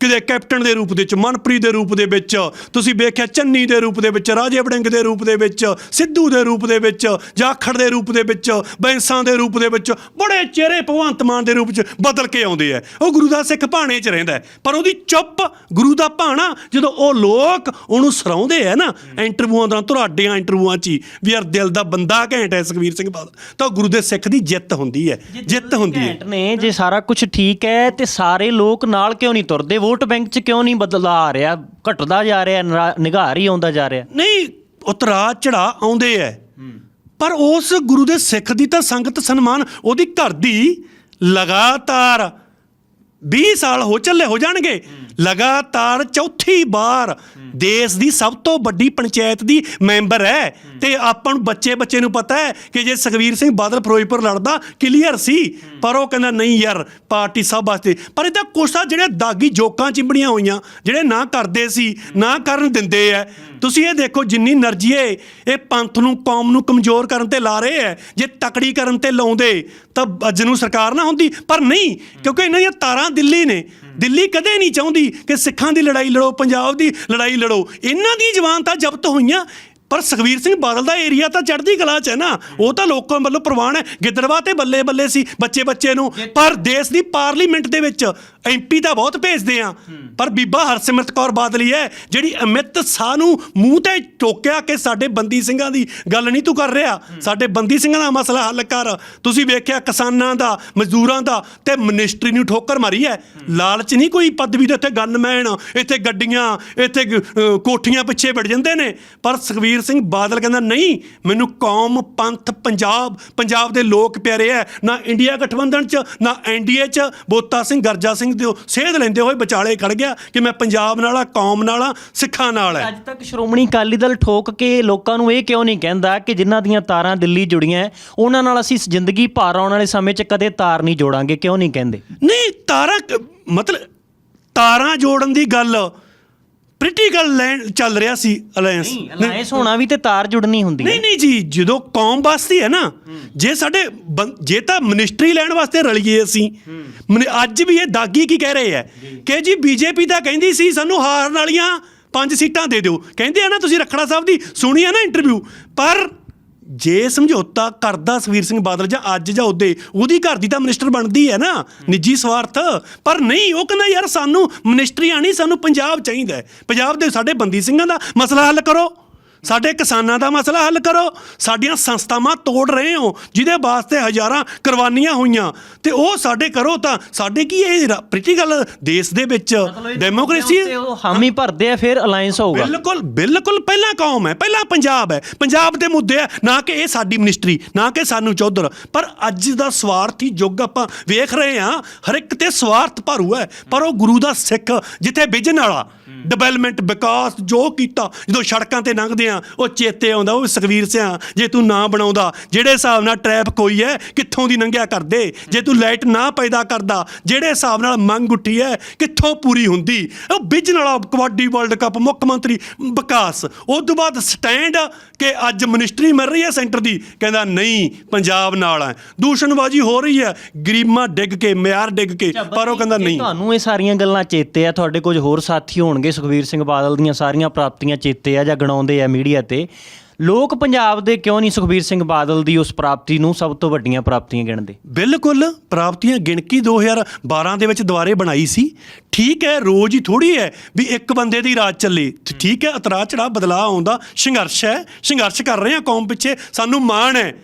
ਕਿਤੇ ਕੈਪਟਨ ਦੇ ਰੂਪ ਦੇ ਵਿੱਚ ਮਨਪ੍ਰੀਤ ਦੇ ਰੂਪ ਦੇ ਵਿੱਚ ਤੁਸੀਂ ਵੇਖਿਆ ਚੰਨੀ ਦੇ ਰੂਪ ਦੇ ਵਿੱਚ ਰਾਜੇ ਵੜਿੰਗ ਦੇ ਰੂਪ ਦੇ ਵਿੱਚ ਸਿੱਧੂ ਦੇ ਰੂਪ ਦੇ ਵਿੱਚ ਜਾਖੜ ਦੇ ਰੂਪ ਦੇ ਵਿੱਚ ਬੈਂਸਾਂ ਦੇ ਰੂਪ ਦੇ ਵਿੱਚ ਬੜੇ ਚਿਹਰੇ ਭਗਵੰਤ ਮਾਨ ਦੇ ਰੂਪ 'ਚ ਬਦਲ ਕੇ ਆਉਂਦੇ ਆ। ਉਹ ਗੁਰੂ ਦਾ ਸਿੱਖ ਭਾਣੇ 'ਚ ਰਹਿੰਦਾ। ਪਰ ਉਹਦੀ ਚੁੱਪ ਗੁਰੂ ਦਾ ਭਾਣਾ ਜਦੋਂ ਉਹ ਲੋਕ ਉਹਨੂੰ ਸਰਾਉਂਦੇ ਆ ਨਾ ਇੰਟਰਵਿਊਆਂ ਦਾ ਤੁਹਾਡੀਆਂ ਇੰਟਰਵਿਊਆਂ 'ਚ ਵੀ ਯਾਰ ਦਿਲ ਦਾ ਬੰਦਾ ਘੈਂਟ ਹੈ ਸੁਖਵੀਰ ਸਿੰਘ ਬਾਦਲ ਤਾਂ ਗੁਰੂ ਦੇ ਸਿੱਖ ਦੀ ਜਿੱਤ ਹੁੰਦੀ ਹੈ ਜਿੱਤ ਹੁੰਦੀ ਹੈ। ਘੈਂਟ ਨੇ ਜੇ ਸਾਰਾ ਕੁਝ ਠੀਕ ਹੈ ਤੇ ਸਾਰੇ ਲੋਕ ਨਾਲ ਕਿਉਂ ਨਹੀਂ ਤੁਰਦੇ? ਵੋਟ ਬੈਂਕ 'ਚ ਕਿਉਂ ਨਹੀਂ ਬਦਲਾ ਆ ਰਿਹਾ? ਘਟਦਾ ਜਾ ਰਿਹਾ ਨਿਰਾ- ਨਿਘਾਰ ਹੀ ਆਉਂਦਾ ਜਾ ਰਿਹਾ। ਨਹੀਂ ਉਤਰਾ ਚੜਾ ਆਉਂਦੇ ਐ। ਪਰ ਉਸ ਗੁਰੂ ਦੇ ਸਿੱਖ ਦੀ ਤਾਂ ਸੰਗਤ ਸਨਮਾਨ ਉਹਦੀ ਘਰ ਦੀ ਲਗਾਤਾਰ 20 ਸਾਲ ਹੋ ਚੱਲੇ ਹੋ ਜਾਣਗੇ। ਲਗਾਤਾਰ ਚੌਥੀ ਵਾਰ ਦੇਸ਼ ਦੀ ਸਭ ਤੋਂ ਵੱਡੀ ਪੰਚਾਇਤ ਦੀ ਮੈਂਬਰ ਹੈ। ਤੇ ਆਪਾਂ ਨੂੰ ਬੱਚੇ ਬੱਚੇ ਨੂੰ ਪਤਾ ਹੈ ਕਿ ਜੇ ਸੁਖਵੀਰ ਸਿੰਘ ਬਾਦਲ ਫਿਰੋਜ਼ਪੁਰ ਲੜਦਾ, ਕਲੀਅਰ ਸੀ। ਪਰ ਉਹ ਕਹਿੰਦਾ, ਨਹੀਂ ਯਾਰ, ਪਾਰਟੀ ਸਭ ਵਾਸਤੇ। ਪਰ ਇਹਦਾ ਕੁਛ ਤਾਂ ਜਿਹੜੇ ਦਾਗੀ ਜੋਕਾਂ ਚਿੰਬੜੀਆਂ ਹੋਈਆਂ, ਜਿਹੜੇ ਨਾ ਕਰਦੇ ਸੀ, ਨਾ ਕਰਨ ਦਿੰਦੇ ਐ। ਤੁਸੀਂ ਇਹ ਦੇਖੋ ਜਿੰਨੀ એનર્ਜੀ ਇਹ ਪੰਥ ਨੂੰ, ਕੌਮ ਨੂੰ ਕਮਜ਼ੋਰ ਕਰਨ ਤੇ ਲਾ ਰਹੇ ਐ। ਜੇ ਤਕੜੀ ਕਰਨ ਤੇ ਲਾਉਂਦੇ, ਤਾਂ ਅੱਜ ਨੂੰ ਸਰਕਾਰ ਨਾ ਹੁੰਦੀ। ਪਰ ਨਹੀਂ, ਕਿਉਂਕਿ ਇਹਨਾਂ ਦੀਆਂ ਤਾਰਾਂ ਦਿੱਲੀ ਨੇ। ਦਿੱਲੀ ਕਦੇ ਨਹੀਂ ਚਾਹੁੰਦੀ ਕਿ ਸਿੱਖਾਂ ਦੀ ਲੜਾਈ ਲੜੋ, ਪੰਜਾਬ ਦੀ ਲੜਾਈ ਲੜੋ। ਇਹਨਾਂ ਦੀ ਜਵਾਨ ਤਾਂ ਜ਼ਬਤ ਹੋਈਆਂ। ਪਰ ਸੁਖਵੀਰ ਸਿੰਘ ਬਾਦਲ ਦਾ ਏਰੀਆ ਤਾਂ ਚੜ੍ਹਦੀ ਕਲਾ 'ਚ ਹੈ ਨਾ। ਉਹ ਤਾਂ ਲੋਕਾਂ ਵੱਲੋਂ ਪ੍ਰਵਾਨ ਹੈ। ਗਿੱਦੜਵਾ ਤੇ ਬੱਲੇ ਬੱਲੇ ਸੀ ਬੱਚੇ ਬੱਚੇ ਨੂੰ। ਪਰ ਦੇਸ਼ ਦੀ ਪਾਰਲੀਮੈਂਟ ਦੇ ਵਿੱਚ ਐਮਪੀ ਤਾਂ ਬਹੁਤ ਭੇਜਦੇ ਆ। ਪਰ ਬੀਬਾ ਹਰਸਿਮਰਤ ਕੌਰ ਬਾਦਲ ਹੀ ਜਿਹੜੀ ਅਮਿਤ ਸ਼ਾਹ ਨੂੰ ਮੂੰਹ ਤੇ ਟੋਕਿਆ ਕਿ ਸਾਡੇ ਬੰਦੀ ਸਿੰਘਾਂ ਦੀ ਗੱਲ ਨਹੀਂ ਤੂੰ ਕਰ ਰਿਹਾ। ਸਾਡੇ ਬੰਦੀ ਸਿੰਘਾਂ ਦਾ ਮਸਲਾ ਹੱਲ ਕਰ। ਤੁਸੀਂ ਵੇਖਿਆ ਕਿਸਾਨਾਂ ਦਾ ਮਜ਼ਦੂਰਾਂ ਦਾ ਤੇ ਮਿਨਿਸਟਰੀ ਨੂੰ ਠੋਕਰ ਮਾਰੀ ਹੈ। ਲਾਲਚ ਨਹੀਂ ਕੋਈ ਪਦਵੀ ਦੇ ਇੱਥੇ ਗਨਮੈਨ ਇੱਥੇ ਗੱਡੀਆਂ ਇੱਥੇ ਕੋਠੀਆਂ ਪਿੱਛੇ ਵੜ ਜਾਂਦੇ ਨੇ। ਪਰ ਸੁਖਵੀਰ ਸਿੰਘ ਬਾਦਲ ਕਹਿੰਦਾ ਨਹੀਂ ਮੈਨੂੰ ਕੌਮ ਪੰਥ ਪੰਜਾਬ ਪੰਜਾਬ ਦੇ ਲੋਕ ਪਿਆਰੇ ਹੈ ਨਾ ਇੰਡੀਆ ਗਠਬੰਧਨ ਚ ਨਾ ਐਨਡੀਏ ਚ। ਬੋਤਾ ਸਿੰਘ ਗਰਜਾ ਸਿੰਘ ਦੇ ਸੇਧ ਲੈਂਦੇ ਹੋਏ ਵਿਚਾਲੇ ਖੜ ਗਿਆ ਕਿ ਮੈਂ ਪੰਜਾਬ ਨਾਲ ਆ ਕੌਮ ਨਾਲ ਆ ਸਿੱਖਾਂ ਨਾਲ ਹੈ ਅੱਜ ਤੱਕ ਸ਼੍ਰੋਮਣੀ ਅਕਾਲੀ ਦਲ ਠੋਕ ਕੇ ਲੋਕਾਂ ਨੂੰ ਇਹ ਕਿਉਂ ਨਹੀਂ ਕਹਿੰਦਾ ਕਿ ਜਿਨ੍ਹਾਂ ਦੀਆਂ ਤਾਰਾਂ ਦਿੱਲੀ ਜੁੜੀਆਂ ਉਹਨਾਂ ਨਾਲ ਅਸੀਂ ਜ਼ਿੰਦਗੀ ਭਰ ਆਉਣ ਵਾਲੇ ਸਮੇਂ 'ਚ ਕਦੇ ਤਾਰ ਨਹੀਂ ਜੋੜਾਂਗੇ ਕਿਉਂ ਨਹੀਂ ਕਹਿੰਦੇ? ਨਹੀਂ ਤਾਰਾਂ ਮਤਲਬ ਤਾਰਾਂ ਜੋੜਨ ਦੀ ਗੱਲ ਪ੍ਰੀਟੀਕਲ ਲੈਂਡ ਚੱਲ ਰਿਹਾ ਸੀ ਅਲਾਈਅੰਸ ਅਲਾਈਅੰਸ ਹੋਣਾ ਵੀ ਤੇ ਤਾਰ ਜੁੜਨੀ ਹੁੰਦੀ ਹੈ। ਨਹੀਂ ਨਹੀਂ ਜੀ ਜਦੋਂ ਕੌਮ ਵਾਸਤੇ ਹੈ ਨਾ ਜੇ ਸਾਡੇ ਬੰ- ਜੇ ਤਾਂ ਮਿਨਿਸਟਰੀ ਲੈਣ ਵਾਸਤੇ ਰਲੀਏ ਅਸੀਂ ਮਨ- ਅੱਜ ਵੀ ਇਹ ਦਾਗੀ ਕੀ ਕਹਿ ਰਹੇ ਹੈ? ਕਿ ਜੀ ਬੀਜੇਪੀ ਤਾਂ ਕਹਿੰਦੀ ਸੀ ਸਾਨੂੰ ਹਾਰਨ ਵਾਲੀਆਂ ਪੰਜ ਸੀਟਾਂ ਦੇ ਦਿਓ। ਕਹਿੰਦੇ ਆ ਨਾ ਤੁਸੀਂ ਰਖੜਾ ਸਾਹਿਬ ਦੀ ਸੁਣੀ ਆ ਨਾ ਇੰਟਰਵਿਊ ਪਰ ਜੇ ਸਮਝੌਤਾ ਕਰਦਾ ਸੁਖਵੀਰ ਸਿੰਘ ਬਾਦਲ ਜਾਂ ਅੱਜ ਜਾਂ ਉਹਦੇ, ਉਹਦੀ ਘਰ ਦੀ ਤਾਂ ਮਿਨਿਸਟਰ ਬਣਦੀ ਹੈ ਨਾ, ਨਿੱਜੀ ਸਵਾਰਥ ਪਰ ਨਹੀਂ, ਉਹ ਕਹਿੰਦਾ ਯਾਰ ਸਾਨੂੰ ਮਿਨਿਸਟਰੀ ਆਣੀ ਸਾਨੂੰ ਪੰਜਾਬ ਚਾਹੀਦਾ ਹੈ। ਪੰਜਾਬ ਦੇ ਸਾਡੇ ਬੰਦੀ ਸਿੰਘਾਂ ਦਾ ਮਸਲਾ ਹੱਲ ਕਰੋ ਸਾਡੇ ਕਿਸਾਨਾਂ ਦਾ ਮਸਲਾ ਹੱਲ ਕਰੋ। ਸਾਡੀਆਂ ਸੰਸਥਾਵਾਂ ਤੋੜ ਰਹੇ ਹੋ ਜਿਹਦੇ ਵਾਸਤੇ ਹਜ਼ਾਰਾਂ ਕੁਰਬਾਨੀਆਂ ਹੋਈਆਂ। ਤੇ ਉਹ ਸਾਡੇ ਕਰੋ ਤਾਂ ਸਾਡੇ ਕੀ ਇਹ ਗੱਲ ਦੇਸ਼ ਦੇ ਵਿੱਚ ਡੈਮੋਕ੍ਰੇਸੀ ਤੇ ਉਹ ਹਾਮੀ ਭਰਦੇ ਆ ਫਿਰ ਅਲਾਈਅੰਸ ਹੋਊਗਾ। ਬਿਲਕੁਲ ਬਿਲਕੁਲ ਪਹਿਲਾਂ ਕੌਮ ਹੈ ਪਹਿਲਾਂ ਪੰਜਾਬ ਹੈ। ਪੰਜਾਬ ਦੇ ਮੁੱਦੇ ਆ ਨਾ ਕਿ ਇਹ ਸਾਡੀ ਮਿਨਿਸਟਰੀ ਨਾ ਕਿ ਸਾਨੂੰ ਚੌਧਰ। ਪਰ ਅੱਜ ਦਾ ਸਵਾਰਥੀ ਯੁੱਗ ਆਪਾਂ ਵੇਖ ਰਹੇ ਹਾਂ ਹਰ ਇੱਕ ਤੇ ਸਵਾਰਥ ਭਰੂ ਹੈ। ਪਰ ਉਹ ਗੁਰੂ ਦਾ ਸਿੱਖ ਜਿੱਥੇ ਵਿਜਨ ਵਾਲਾ ਡਿਵੈਲਪਮੈਂਟ ਵਿਕਾਸ ਜੋ ਕੀਤਾ ਜਦੋਂ ਸੜਕਾਂ ਤੇ ਲੰਘਦੇ ਆ ਉਹ ਚੇਤੇ ਆਉਂਦਾ ਉਹ ਸੁਖਵੀਰ ਸਿਆ ਜੇ ਤੂੰ ਨਾ ਬਣਾਉਂਦਾ ਜਿਹੜੇ ਹਿਸਾਬ ਨਾਲ ਟ੍ਰੈਫਿਕ ਹੋਈ ਹੈ ਕਿੱਥੋਂ ਦੀ ਲੰਘਿਆ ਕਰਦੇ? ਜੇ ਤੂੰ ਲਾਈਟ ਨਾ ਪੈਦਾ ਕਰਦਾ ਜਿਹੜੇ ਹਿਸਾਬ ਨਾਲ ਮੰਗ ਉੱਠੀ ਹੈ ਕਿੱਥੋਂ ਪੂਰੀ ਹੁੰਦੀ? ਉਹ ਵਿਜਨ ਵਾਲਾ ਕਬੱਡੀ ਵਰਲਡ ਕੱਪ ਮੁੱਖ ਮੰਤਰੀ ਵਿਕਾਸ। ਉਸ ਤੋਂ ਬਾਅਦ ਸਟੈਂਡ ਕਿ ਅੱਜ ਮਿਨਿਸਟਰੀ ਮਿਲ ਰਹੀ ਹੈ ਸੈਂਟਰ ਦੀ ਕਹਿੰਦਾ ਨਹੀਂ ਪੰਜਾਬ ਨਾਲ ਹੈ। ਦੂਸ਼ਣਬਾਜ਼ੀ ਹੋ ਰਹੀ ਹੈ ਗਰੀਬਾਂ ਡਿੱਗ ਕੇ ਮਿਆਰ ਡਿੱਗ ਕੇ ਪਰ ਉਹ ਕਹਿੰਦਾ ਨਹੀਂ। ਤੁਹਾਨੂੰ ਇਹ ਸਾਰੀਆਂ ਗੱਲਾਂ ਚੇਤੇ ਆ ਤੁਹਾਡੇ ਕੁਝ ਹੋਰ ਸਾਥੀ ਹੋਣਗੇ ਸੁਖਵੀਰ ਸਿੰਘ ਬਾਦਲ ਦੀਆਂ ਸਾਰੀਆਂ ਪ੍ਰਾਪਤੀਆਂ ਚੇਤੇ ਆ ਜਾਂ ਗਣਾਉਂਦੇ ਆ ਮੀਡੀਆ ਤੇ, ਲੋਕ ਪੰਜਾਬ ਦੇ ਕਿਉਂ ਨਹੀਂ ਸੁਖਬੀਰ ਸਿੰਘ ਬਾਦਲ ਦੀ ਉਸ ਪ੍ਰਾਪਤੀ ਨੂੰ ਸਭ ਤੋਂ ਵੱਡੀਆਂ ਪ੍ਰਾਪਤੀਆਂ ਗਿਣਦੇ? ਬਿਲਕੁਲ, ਪ੍ਰਾਪਤੀਆਂ ਗਿਣਕੀ 2012 ਦੇ ਵਿੱਚ ਦੁਬਾਰੇ ਬਣਾਈ ਸੀ। ਠੀਕ ਹੈ, ਰੋਜ਼ ਹੀ ਥੋੜੀ ਹੈ ਵੀ ਇੱਕ ਬੰਦੇ ਦੀ ਰਾਜ ਚੱਲੇ। ਠੀਕ ਹੈ ਉਤਰਾ ਚੜਾ ਬਦਲਾਅ ਆਉਂਦਾ ਸੰਘਰਸ਼ ਹੈ, ਸੰਘਰਸ਼ ਕਰ ਰਹੇ ਹਾਂ ਕੌਮ ਪਿੱਛੇ। ਸਾਨੂੰ ਮਾਣ ਹੈ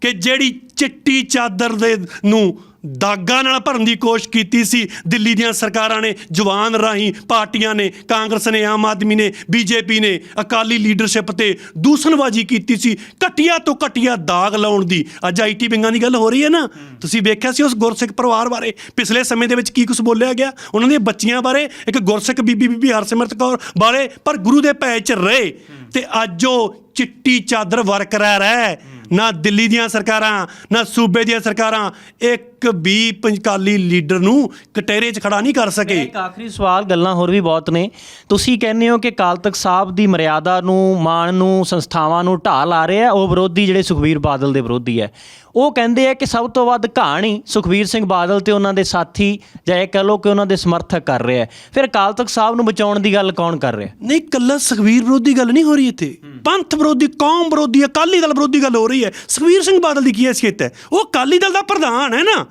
ਕਿ ਜਿਹੜੀ ਚਿੱਟੀ ਚਾਦਰ ਦੇ ਨੂੰ ਦਾਗਾਂ ਨਾਲ ਭਰਨ ਦੀ ਕੋਸ਼ਿਸ਼ ਕੀਤੀ ਸੀ। ਦਿੱਲੀ ਦੀਆਂ ਸਰਕਾਰਾਂ ਨੇ, ਜਵਾਨ ਰਾਹੀਂ ਪਾਰਟੀਆਂ ਨੇ, ਕਾਂਗਰਸ ਨੇ, ਆਮ ਆਦਮੀ ਨੇ, ਬੀਜੇਪੀ ਨੇ ਅਕਾਲੀ ਲੀਡਰਸ਼ਿਪ ਤੇ ਦੂਸ਼ਣਬਾਜ਼ੀ ਕੀਤੀ ਸੀ। ਘਟੀਆ ਤੋਂ ਘਟੀਆ ਦਾਗ ਲਾਉਣ ਦੀ। ਅੱਜ ਆਈਟੀ ਵਿੰਗਾਂ ਦੀ ਗੱਲ ਹੋ ਰਹੀ ਹੈ ਨਾ? ਤੁਸੀਂ ਵੇਖਿਆ ਸੀ ਉਸ ਗੁਰਸਿੱਖ ਪਰਿਵਾਰ ਬਾਰੇ? ਪਿਛਲੇ ਸਮੇਂ ਦੇ ਵਿੱਚ ਕੀ ਕੁਝ ਬੋਲਿਆ ਗਿਆ? ਉਹਨਾਂ ਦੀਆਂ ਬੱਚੀਆਂ ਬਾਰੇ ਇੱਕ ਗੁਰਸਿੱਖ ਬੀਬੀ ਬੀਬੀ ਹਰਸਿਮਰਤ ਕੌਰ ਬਾਰੇ, ਪਰ ਗੁਰੂ ਦੇ ਭੈ ਚ ਰਹੇ। ਤੇ ਅੱਜ ਉਹ ਚਿੱਟੀ ਚਾਦਰ ਵਰਕਰਾਰ ਹੈ। ਨਾ ਦਿੱਲੀ ਦੀਆਂ ਸਰਕਾਰਾਂ, ਨਾ ਸੂਬੇ ਦੀਆਂ ਸਰਕਾਰਾਂ, ਇੱਕ ਵੀ ਪੰਚਕਾਲੀ ਲੀਡਰ ਨੂੰ ਕਟਹਿਰੇ 'ਚ ਖੜਾ ਨਹੀਂ ਕਰ ਸਕੇ। ਇੱਕ ਆਖਰੀ ਸਵਾਲ, ਗੱਲਾਂ ਹੋਰ ਵੀ ਬਹੁਤ ਨੇ। ਤੁਸੀਂ ਕਹਿੰਦੇ ਹੋ ਕਿ ਅਕਾਲ ਤਖਤ ਸਾਹਿਬ ਦੀ ਮਰਿਆਦਾ ਨੂੰ, ਮਾਣ ਨੂੰ, ਸੰਸਥਾਵਾਂ ਨੂੰ ਢਾਹ ਲਾ ਰਿਹਾ ਉਹ ਵਿਰੋਧੀ ਜਿਹੜੇ ਸੁਖਵੀਰ ਬਾਦਲ ਦੇ ਵਿਰੋਧੀ ਹੈ। ਉਹ ਕਹਿੰਦੇ ਆ ਕਿ ਸਭ ਤੋਂ ਵੱਧ ਕਹਾਣੀ ਸੁਖਵੀਰ ਸਿੰਘ ਬਾਦਲ ਤੇ ਉਹਨਾਂ ਦੇ ਸਾਥੀ ਜਾਂ ਇਹ ਕਹ ਲਓ ਕਿ ਉਹਨਾਂ ਦੇ ਸਮਰਥਕ ਕਰ ਰਹੇ ਫਿਰ ਅਕਾਲ ਤਖਤ ਸਾਹਿਬ ਨੂੰ ਬਚਾਉਣ ਦੀ ਗੱਲ ਕੌਣ ਕਰ ਰਿਹਾ ਨਹੀਂ ਕੱਲਾ ਸੁਖਵੀਰ ਵਿਰੋਧੀ ਗੱਲ ਨਹੀਂ ਹੋ ਰਹੀ ਇੱਥੇ। ਪੰਥ ਵਿਰੋਧੀ ਕੌਮ ਵਿਰੋਧੀ ਅਕਾਲੀ ਦਲ ਵਿਰੋਧੀ ਗੱਲ ਹੋ ਰਹੀ ਹੈ। ਸੁਖਵੀਰ ਸਿੰਘ ਬਾਦਲ ਦੀ ਕੀ ਹੈਸੀਅਤ ਹੈ? ਉਹ ਅਕਾਲੀ ਦਲ ਦਾ ਪ੍ਰਧਾਨ ਹੈ ਨਾ।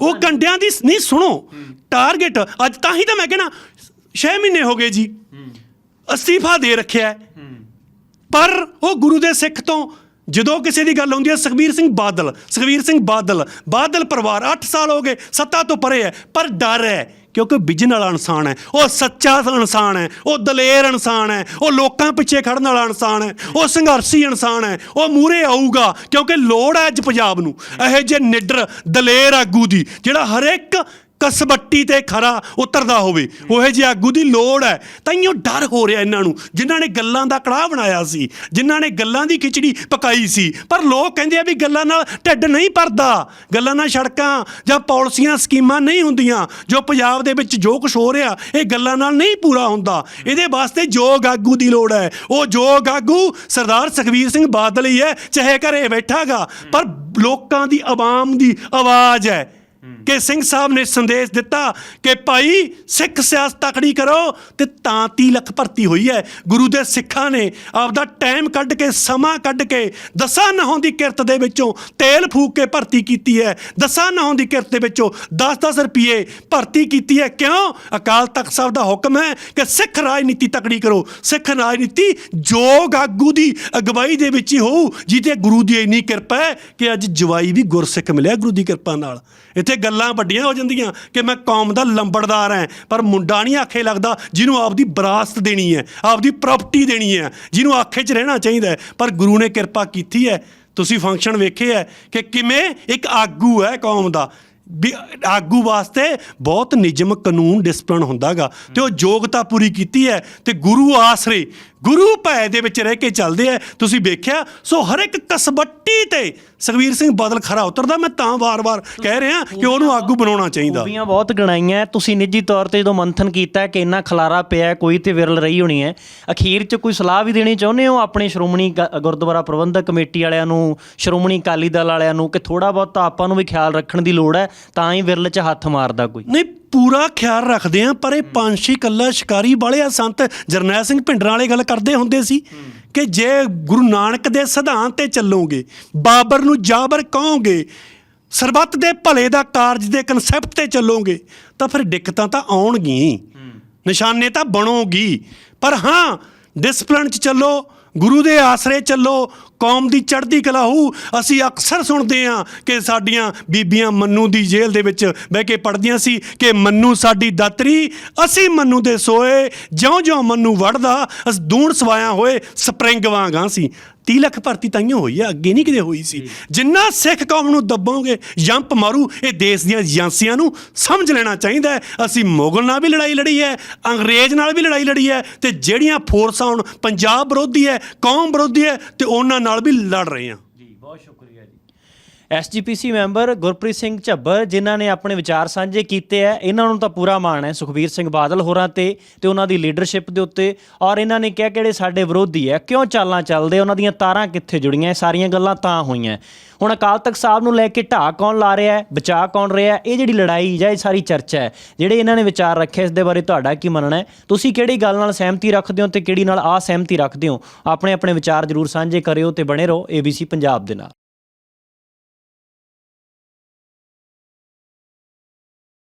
ਉਹ ਗੰਡਿਆਂ ਦੀ ਨਹੀਂ ਸੁਣੋ। ਟਾਰਗੇਟ ਅੱਜ ਤਾਂ ਹੀ ਤਾਂ ਮੈਂ ਕਹਿਣਾ 6 ਮਹੀਨੇ ਹੋ ਗਏ ਜੀ। ਅਸਤੀਫਾ ਦੇ ਰੱਖਿਆ। ਪਰ ਉਹ ਗੁਰੂ ਦੇ ਸਿੱਖ ਤੋਂ ਜਦੋਂ ਕਿਸੇ ਦੀ ਗੱਲ ਆਉਂਦੀ ਹੈ, ਸੁਖਬੀਰ ਸਿੰਘ ਬਾਦਲ, ਸੁਖਬੀਰ ਸਿੰਘ ਬਾਦਲ ਬਾਦਲ ਪਰਿਵਾਰ 8 ਸਾਲ ਹੋ ਗਏ, ਸੱਤਾ ਤੋਂ ਪਰੇ ਹੈ, ਪਰ ਡਰ ਹੈ, ਕਿਉਂਕਿ ਵਿਜਨ ਵਾਲਾ ਇਨਸਾਨ ਹੈ, ਉਹ ਸੱਚਾ ਇਨਸਾਨ ਹੈ, ਉਹ ਦਲੇਰ ਇਨਸਾਨ ਹੈ, ਉਹ ਲੋਕਾਂ ਪਿੱਛੇ ਖੜਨ ਵਾਲਾ ਇਨਸਾਨ ਹੈ, ਉਹ ਸੰਘਰਸ਼ੀ ਇਨਸਾਨ ਹੈ, ਉਹ ਮੂਰੇ ਆਊਗਾ, ਕਿਉਂਕਿ ਲੋੜ ਹੈ ਅੱਜ ਪੰਜਾਬ ਨੂੰ, ਇਹੋ ਜਿਹੇ ਨਿਡਰ, ਦਲੇਰ ਆਗੂ ਦੀ, ਜਿਹੜਾ ਹਰ ਇੱਕ ਕਸਬੱਟੀ ਤੇ ਖਰਾ ਉਤਰਦਾ ਹੋਵੇ। ਉਹੇ ਜਿਹੇ ਆਗੂ ਦੀ ਲੋੜ ਹੈ। ਤਾਈਓ ਡਰ ਹੋ ਰਿਹਾ ਇਹਨਾਂ ਨੂੰ, ਜਿਨ੍ਹਾਂ ਨੇ ਗੱਲਾਂ ਦਾ ਕੜਾਹ ਬਣਾਇਆ ਸੀ, ਜਿਨ੍ਹਾਂ ਨੇ ਗੱਲਾਂ ਦੀ ਖਿਚੜੀ ਪਕਾਈ ਸੀ। ਪਰ ਲੋਕ ਕਹਿੰਦੇ ਆ ਵੀ ਗੱਲਾਂ ਨਾਲ ਢਿੱਡ ਨਹੀਂ ਭਰਦਾ। ਗੱਲਾਂ ਨਾਲ ਸੜਕਾਂ ਜਾਂ ਪਾਲਿਸੀਆਂ, ਸਕੀਮਾਂ ਨਹੀਂ ਹੁੰਦੀਆਂ। ਜੋ ਪੰਜਾਬ ਦੇ ਵਿੱਚ ਜੋ ਕੁਝ ਹੋ ਰਿਹਾ, ਇਹ ਗੱਲਾਂ ਨਾਲ ਨਹੀਂ ਪੂਰਾ ਹੁੰਦਾ। ਇਹਦੇ ਵਾਸਤੇ ਯੋਗ ਆਗੂ ਦੀ ਲੋੜ ਹੈ। ਉਹ ਯੋਗ ਆਗੂ ਸਰਦਾਰ ਸੁਖਬੀਰ ਸਿੰਘ ਬਾਦਲ ਹੀ ਹੈ, ਚਾਹੇ ਘਰੇ ਬੈਠਾਗਾ। ਪਰ ਲੋਕਾਂ ਦੀ ਆਵਾਮ ਦੀ ਆਵਾਜ਼ ਹੈ। ਕਿ ਸਿੰਘ ਸਾਹਿਬ ਨੇ ਸੰਦੇਸ਼ ਦਿੱਤਾ ਕਿ ਭਾਈ ਸਿੱਖ ਸਿਆਸਤ ਤਕੜੀ ਕਰੋ ਤੇ ਤਾਂ 30 ਲੱਖ ਭਰਤੀ ਹੋਈ ਹੈ। ਗੁਰੂ ਦੇ ਸਿੱਖਾਂ ਨੇ ਆਪਦਾ ਟਾਈਮ ਕੱਢ ਕੇ, ਸਮਾਂ ਕੱਢ ਕੇ ਦਸਾਂ ਨਹੋਂ ਦੀ ਕਿਰਤ ਦੇ ਵਿੱਚੋਂ ਤੇਲ ਫੂਕ ਕੇ ਭਰਤੀ ਕੀਤੀ ਹੈ। ਦਸਾਂ ਨਹੋਂ ਦੀ ਕਿਰਤ ਦੇ ਵਿੱਚੋਂ 10-10 ਰੁਪਏ ਭਰਤੀ ਕੀਤੀ ਹੈ। ਕਿਉਂ? ਅਕਾਲ ਤਖਤ ਸਾਹਿਬ ਦਾ ਹੁਕਮ ਹੈ ਕਿ ਸਿੱਖ ਰਾਜਨੀਤੀ ਤਕੜੀ ਕਰੋ। ਸਿੱਖ ਰਾਜਨੀਤੀ ਜੋਗ ਆਗੂ ਦੀ ਅਗਵਾਈ ਦੇ ਵਿੱਚ ਹੀ ਹੋਊ ਜਿੱਤੇ ਗੁਰੂ ਦੀ ਇੰਨੀ ਕਿਰਪਾ ਹੈ ਕਿ ਅੱਜ ਜਵਾਈ ਵੀ ਗੁਰਸਿੱਖ ਮਿਲਿਆ ਗੁਰੂ ਦੀ ਕਿਰਪਾ ਨਾਲ। ਇੱਥੇ ਗੱਲਾਂ ਗੱਲਾਂ ਵੱਡੀਆਂ ਹੋ ਜਾਂਦੀਆਂ ਕਿ ਮੈਂ ਕੌਮ ਦਾ ਲੰਬੜਦਾਰ ਹਾਂ। ਪਰ ਮੁੰਡਾ ਨਹੀਂ ਆਖੇ ਲੱਗਦਾ ਜਿਹਨੂੰ ਆਪਦੀ ਵਿਰਾਸਤ ਦੇਣੀ ਹੈ, ਆਪਦੀ ਪ੍ਰਾਪਰਟੀ ਦੇਣੀ ਹੈ, ਜਿਹਨੂੰ ਆਖੇ 'ਚ ਰਹਿਣਾ ਚਾਹੀਦਾ ਪਰ ਗੁਰੂ ਨੇ ਕਿਰਪਾ ਕੀਤੀ ਹੈ। ਤੁਸੀਂ ਫੰਕਸ਼ਨ ਵੇਖੇ ਹੈ ਕਿ ਕਿਵੇਂ ਇੱਕ ਆਗੂ ਹੈ ਕੌਮ ਦਾ। ਵੀ ਆਗੂ ਵਾਸਤੇ ਬਹੁਤ ਨਿਯਮ ਕਾਨੂੰਨ ਡਿਸਪਲਿਨ ਹੁੰਦਾਗਾ। ਤੇ ਉਹ ਯੋਗਤਾ ਪੂਰੀ ਕੀਤੀ ਹੈ ਤੇ ਗੁਰੂ ਆਸਰੇ ਗੁਰੂ ਭੈ ਦੇ ਵਿੱਚ ਰਹਿ ਕੇ ਚੱਲਦੇ ਆ। ਤੁਸੀਂ ਵੇਖਿਆ? ਸੋ ਹਰ ਇੱਕ ਕਸਬੱਟੀ ਤੇ ਸੁਖਵੀਰ ਸਿੰਘ ਬਾਦਲ ਖਰਾ ਉਤਰਦਾ। ਮੈਂ ਤਾਂ ਵਾਰ-ਵਾਰ ਕਹਿ ਰਿਹਾ ਕਿ ਉਹਨੂੰ ਆਗੂ ਬਣਾਉਣਾ ਚਾਹੀਦਾ। ਖੂਬੀਆਂ ਬਹੁਤ ਗਣਾਈਆਂ। ਤੁਸੀਂ ਨਿੱਜੀ ਤੌਰ ਤੇ ਜਦੋਂ ਮੰਥਨ ਕੀਤਾ ਕਿ ਇੰਨਾ ਖਲਾਰਾ ਪਿਆ ਕੋਈ ਤੇ ਵਿਰਲ ਰਹੀ ਹੋਣੀ ਹੈ। ਅਖੀਰ 'ਚ ਕੋਈ ਸਲਾਹ ਵੀ ਦੇਣੀ ਚਾਹੁੰਦੇ ਹੋ ਆਪਣੇ ਸ਼੍ਰੋਮਣੀ ਗੁਰਦੁਆਰਾ ਪ੍ਰਬੰਧਕ ਕਮੇਟੀ ਵਾਲਿਆਂ ਨੂੰ ਸ਼੍ਰੋਮਣੀ ਅਕਾਲੀ ਦਲ ਵਾਲਿਆਂ ਨੂੰ ਕਿ ਥੋੜਾ ਬਹੁਤ ਆਪਾਂ ਨੂੰ ਵੀ ਖਿਆਲ ਰੱਖਣ ਦੀ ਲੋੜ ਹੈ ਤਾਂ ਹੀ ਵਿਰਲ 'ਚ ਹੱਥ ਮਾਰਦਾ ਕੋਈ? ਨਹੀਂ ਪੂਰਾ ਖਿਆਲ ਰੱਖਦੇ ਆ ਪਰ ਇਹ ਪੰਛੀ ਕੱਲਾ ਸ਼ਿਕਾਰੀ ਵਾਲੇ ਆ ਸੰਤ ਜਰਨੈਲ ਸਿੰਘ ਭਿੰਡਰਾਂ ਵਾਲੇ ਗੱਲ ਕਰਦੇ ਹੁੰਦੇ ਸੀ ਕਿ ਜੇ ਗੁਰੂ ਨਾਨਕ ਦੇ ਸਿਧਾਂਤ ਤੇ ਚੱਲੋਗੇ ਬਾਬਰ ਨੂੰ ਜਾਬਰ ਕਹੋਗੇ ਸਰਬੱਤ ਦੇ ਭਲੇ ਦਾ ਕਾਰਜ ਦੇ ਕਨਸੈਪਟ ਤੇ ਚੱਲੋਗੇ ਤਾਂ ਫਿਰ ਦਿੱਕਤਾਂ ਤਾਂ ਆਉਣਗੀਆਂ ਨਿਸ਼ਾਨੇ ਤਾਂ ਬਣੋਗੀ। ਪਰ ਹਾਂ ਡਿਸਪਲਿਨ ਚ ਚੱਲੋ ਗੁਰੂ ਦੇ ਆਸਰੇ ਚੱਲੋ ਕੌਮ ਦੀ ਚੜ੍ਹਦੀ ਕਲਾ ਹੋਊ ਅਸੀਂ ਅਕਸਰ ਸੁਣਦੇ ਹਾਂ ਕਿ ਸਾਡੀਆਂ ਬੀਬੀਆਂ ਮੰਨੂ ਦੀ ਜੇਲ੍ਹ ਦੇ ਵਿੱਚ ਬਹਿ ਕੇ ਪੜਦੀਆਂ ਸੀ ਕਿ ਮੰਨੂ ਸਾਡੀ ਦਾਤਰੀ ਅਸੀਂ ਮੰਨੂ ਦੇ ਸੋਏ ਜਿਉਂ-ਜਿਉਂ ਮੰਨੂ ਵੜਦਾ ਅਸ ਦੂਣ ਸਵਾਇਆ ਹੋਏ ਸਪਰਿੰਗ ਵਾਂਗਾਂ ਸੀ। 30 ਲੱਖ ਭਰਤੀ ਤਾਈਓ ਹੋਈ ਹੈ ਅੱਗੇ ਨਹੀਂ ਕਿਤੇ ਹੋਈ ਸੀ। ਜਿੰਨਾ ਸਿੱਖ ਕੌਮ ਨੂੰ ਦੱਬੋਗੇ ਜੰਪ ਮਾਰੂ ਇਹ ਦੇਸ਼ ਦੀਆਂ ਏਜੰਸੀਆਂ ਨੂੰ ਸਮਝ ਲੈਣਾ ਚਾਹੀਦਾ ਹੈ। ਅਸੀਂ ਮੁਗਲ ਨਾਲ ਵੀ ਲੜਾਈ ਲੜੀ ਹੈ ਅੰਗਰੇਜ਼ ਨਾਲ ਵੀ ਲੜਾਈ ਲੜੀ ਹੈ ਤੇ ਜਿਹੜੀਆਂ ਫੋਰਸਾਂ ਹੁਣ ਪੰਜਾਬ ਵਿਰੋਧੀ ਹੈ ਕੌਮ ਵਿਰੋਧੀ ਹੈ ਤੇ ਉਹਨਾਂ ਨਾਲ ਵੀ ਲੜ ਰਹੇ ਹਾਂ ਜੀ ਬਹੁਤ ਸ਼ੁਕਰੀਆ ਜੀ ਐਸਜੀਪੀਸੀ ਮੈਂਬਰ ਗੁਰਪ੍ਰੀਤ ਸਿੰਘ ਝੱਬਰ, ਜਿਨ੍ਹਾਂ ਨੇ ਆਪਣੇ ਵਿਚਾਰ ਸਾਂਝੇ ਕੀਤੇ ਆ, ਇਹਨਾਂ ਨੂੰ ਤਾਂ ਪੂਰਾ ਮਾਣ ਹੈ। ਸੁਖਬੀਰ ਸਿੰਘ ਬਾਦਲ ਹੋਰਾਂ ਤੇ ਤੇ ਉਹਨਾਂ ਦੀ ਲੀਡਰਸ਼ਿਪ ਦੇ ਉੱਤੇ ਔਰ ਇਹਨਾਂ ਨੇ ਕਿਹਾ ਕਿਹੜੇ ਸਾਡੇ ਵਿਰੋਧੀ ਹੈ ਕਿਉਂ ਚਾਲਾਂ ਚੱਲਦੇ? ਉਹਨਾਂ ਦੀਆਂ ਤਾਰਾਂ ਕਿੱਥੇ ਜੁੜੀਆਂ? ਇਹ ਸਾਰੀਆਂ ਗੱਲਾਂ ਤਾਂ ਹੋਈਆਂ। ਹੁਣ ਅਕਾਲ ਤਖਤ ਸਾਹਿਬ ਨੂੰ ਲੈ ਕੇ ਢਾਹ ਕੌਣ ਲਾ ਰਿਹਾ ਹੈ? ਬਚਾ ਕੌਣ ਰਿਹਾ ਹੈ? ਇਹ ਜਿਹੜੀ ਲੜਾਈ ਜਾਂ ਇਹ ਸਾਰੀ ਚਰਚਾ ਹੈ, ਜਿਹੜੇ ਇਹਨਾਂ ਨੇ ਵਿਚਾਰ ਰੱਖੇ, ਇਸ ਦੇ ਬਾਰੇ ਤੁਹਾਡਾ ਕੀ ਮੰਨਣਾ ਹੈ? ਤੁਸੀਂ ਕਿਹੜੀ ਗੱਲ ਨਾਲ ਸਹਿਮਤੀ ਰੱਖਦੇ ਹੋ ਤੇ ਕਿਹੜੀ ਨਾਲ ਅਸਹਿਮਤੀ ਰੱਖਦੇ ਹੋ? ਆਪਣੇ ਆਪਣੇ ਵਿਚਾਰ ਜਰੂਰ ਸਾਂਝੇ ਕਰਿਓ ਤੇ ਬਣੇ ਰਹੋ ABC ਪੰਜਾਬ ਦੇ ਨਾਲ।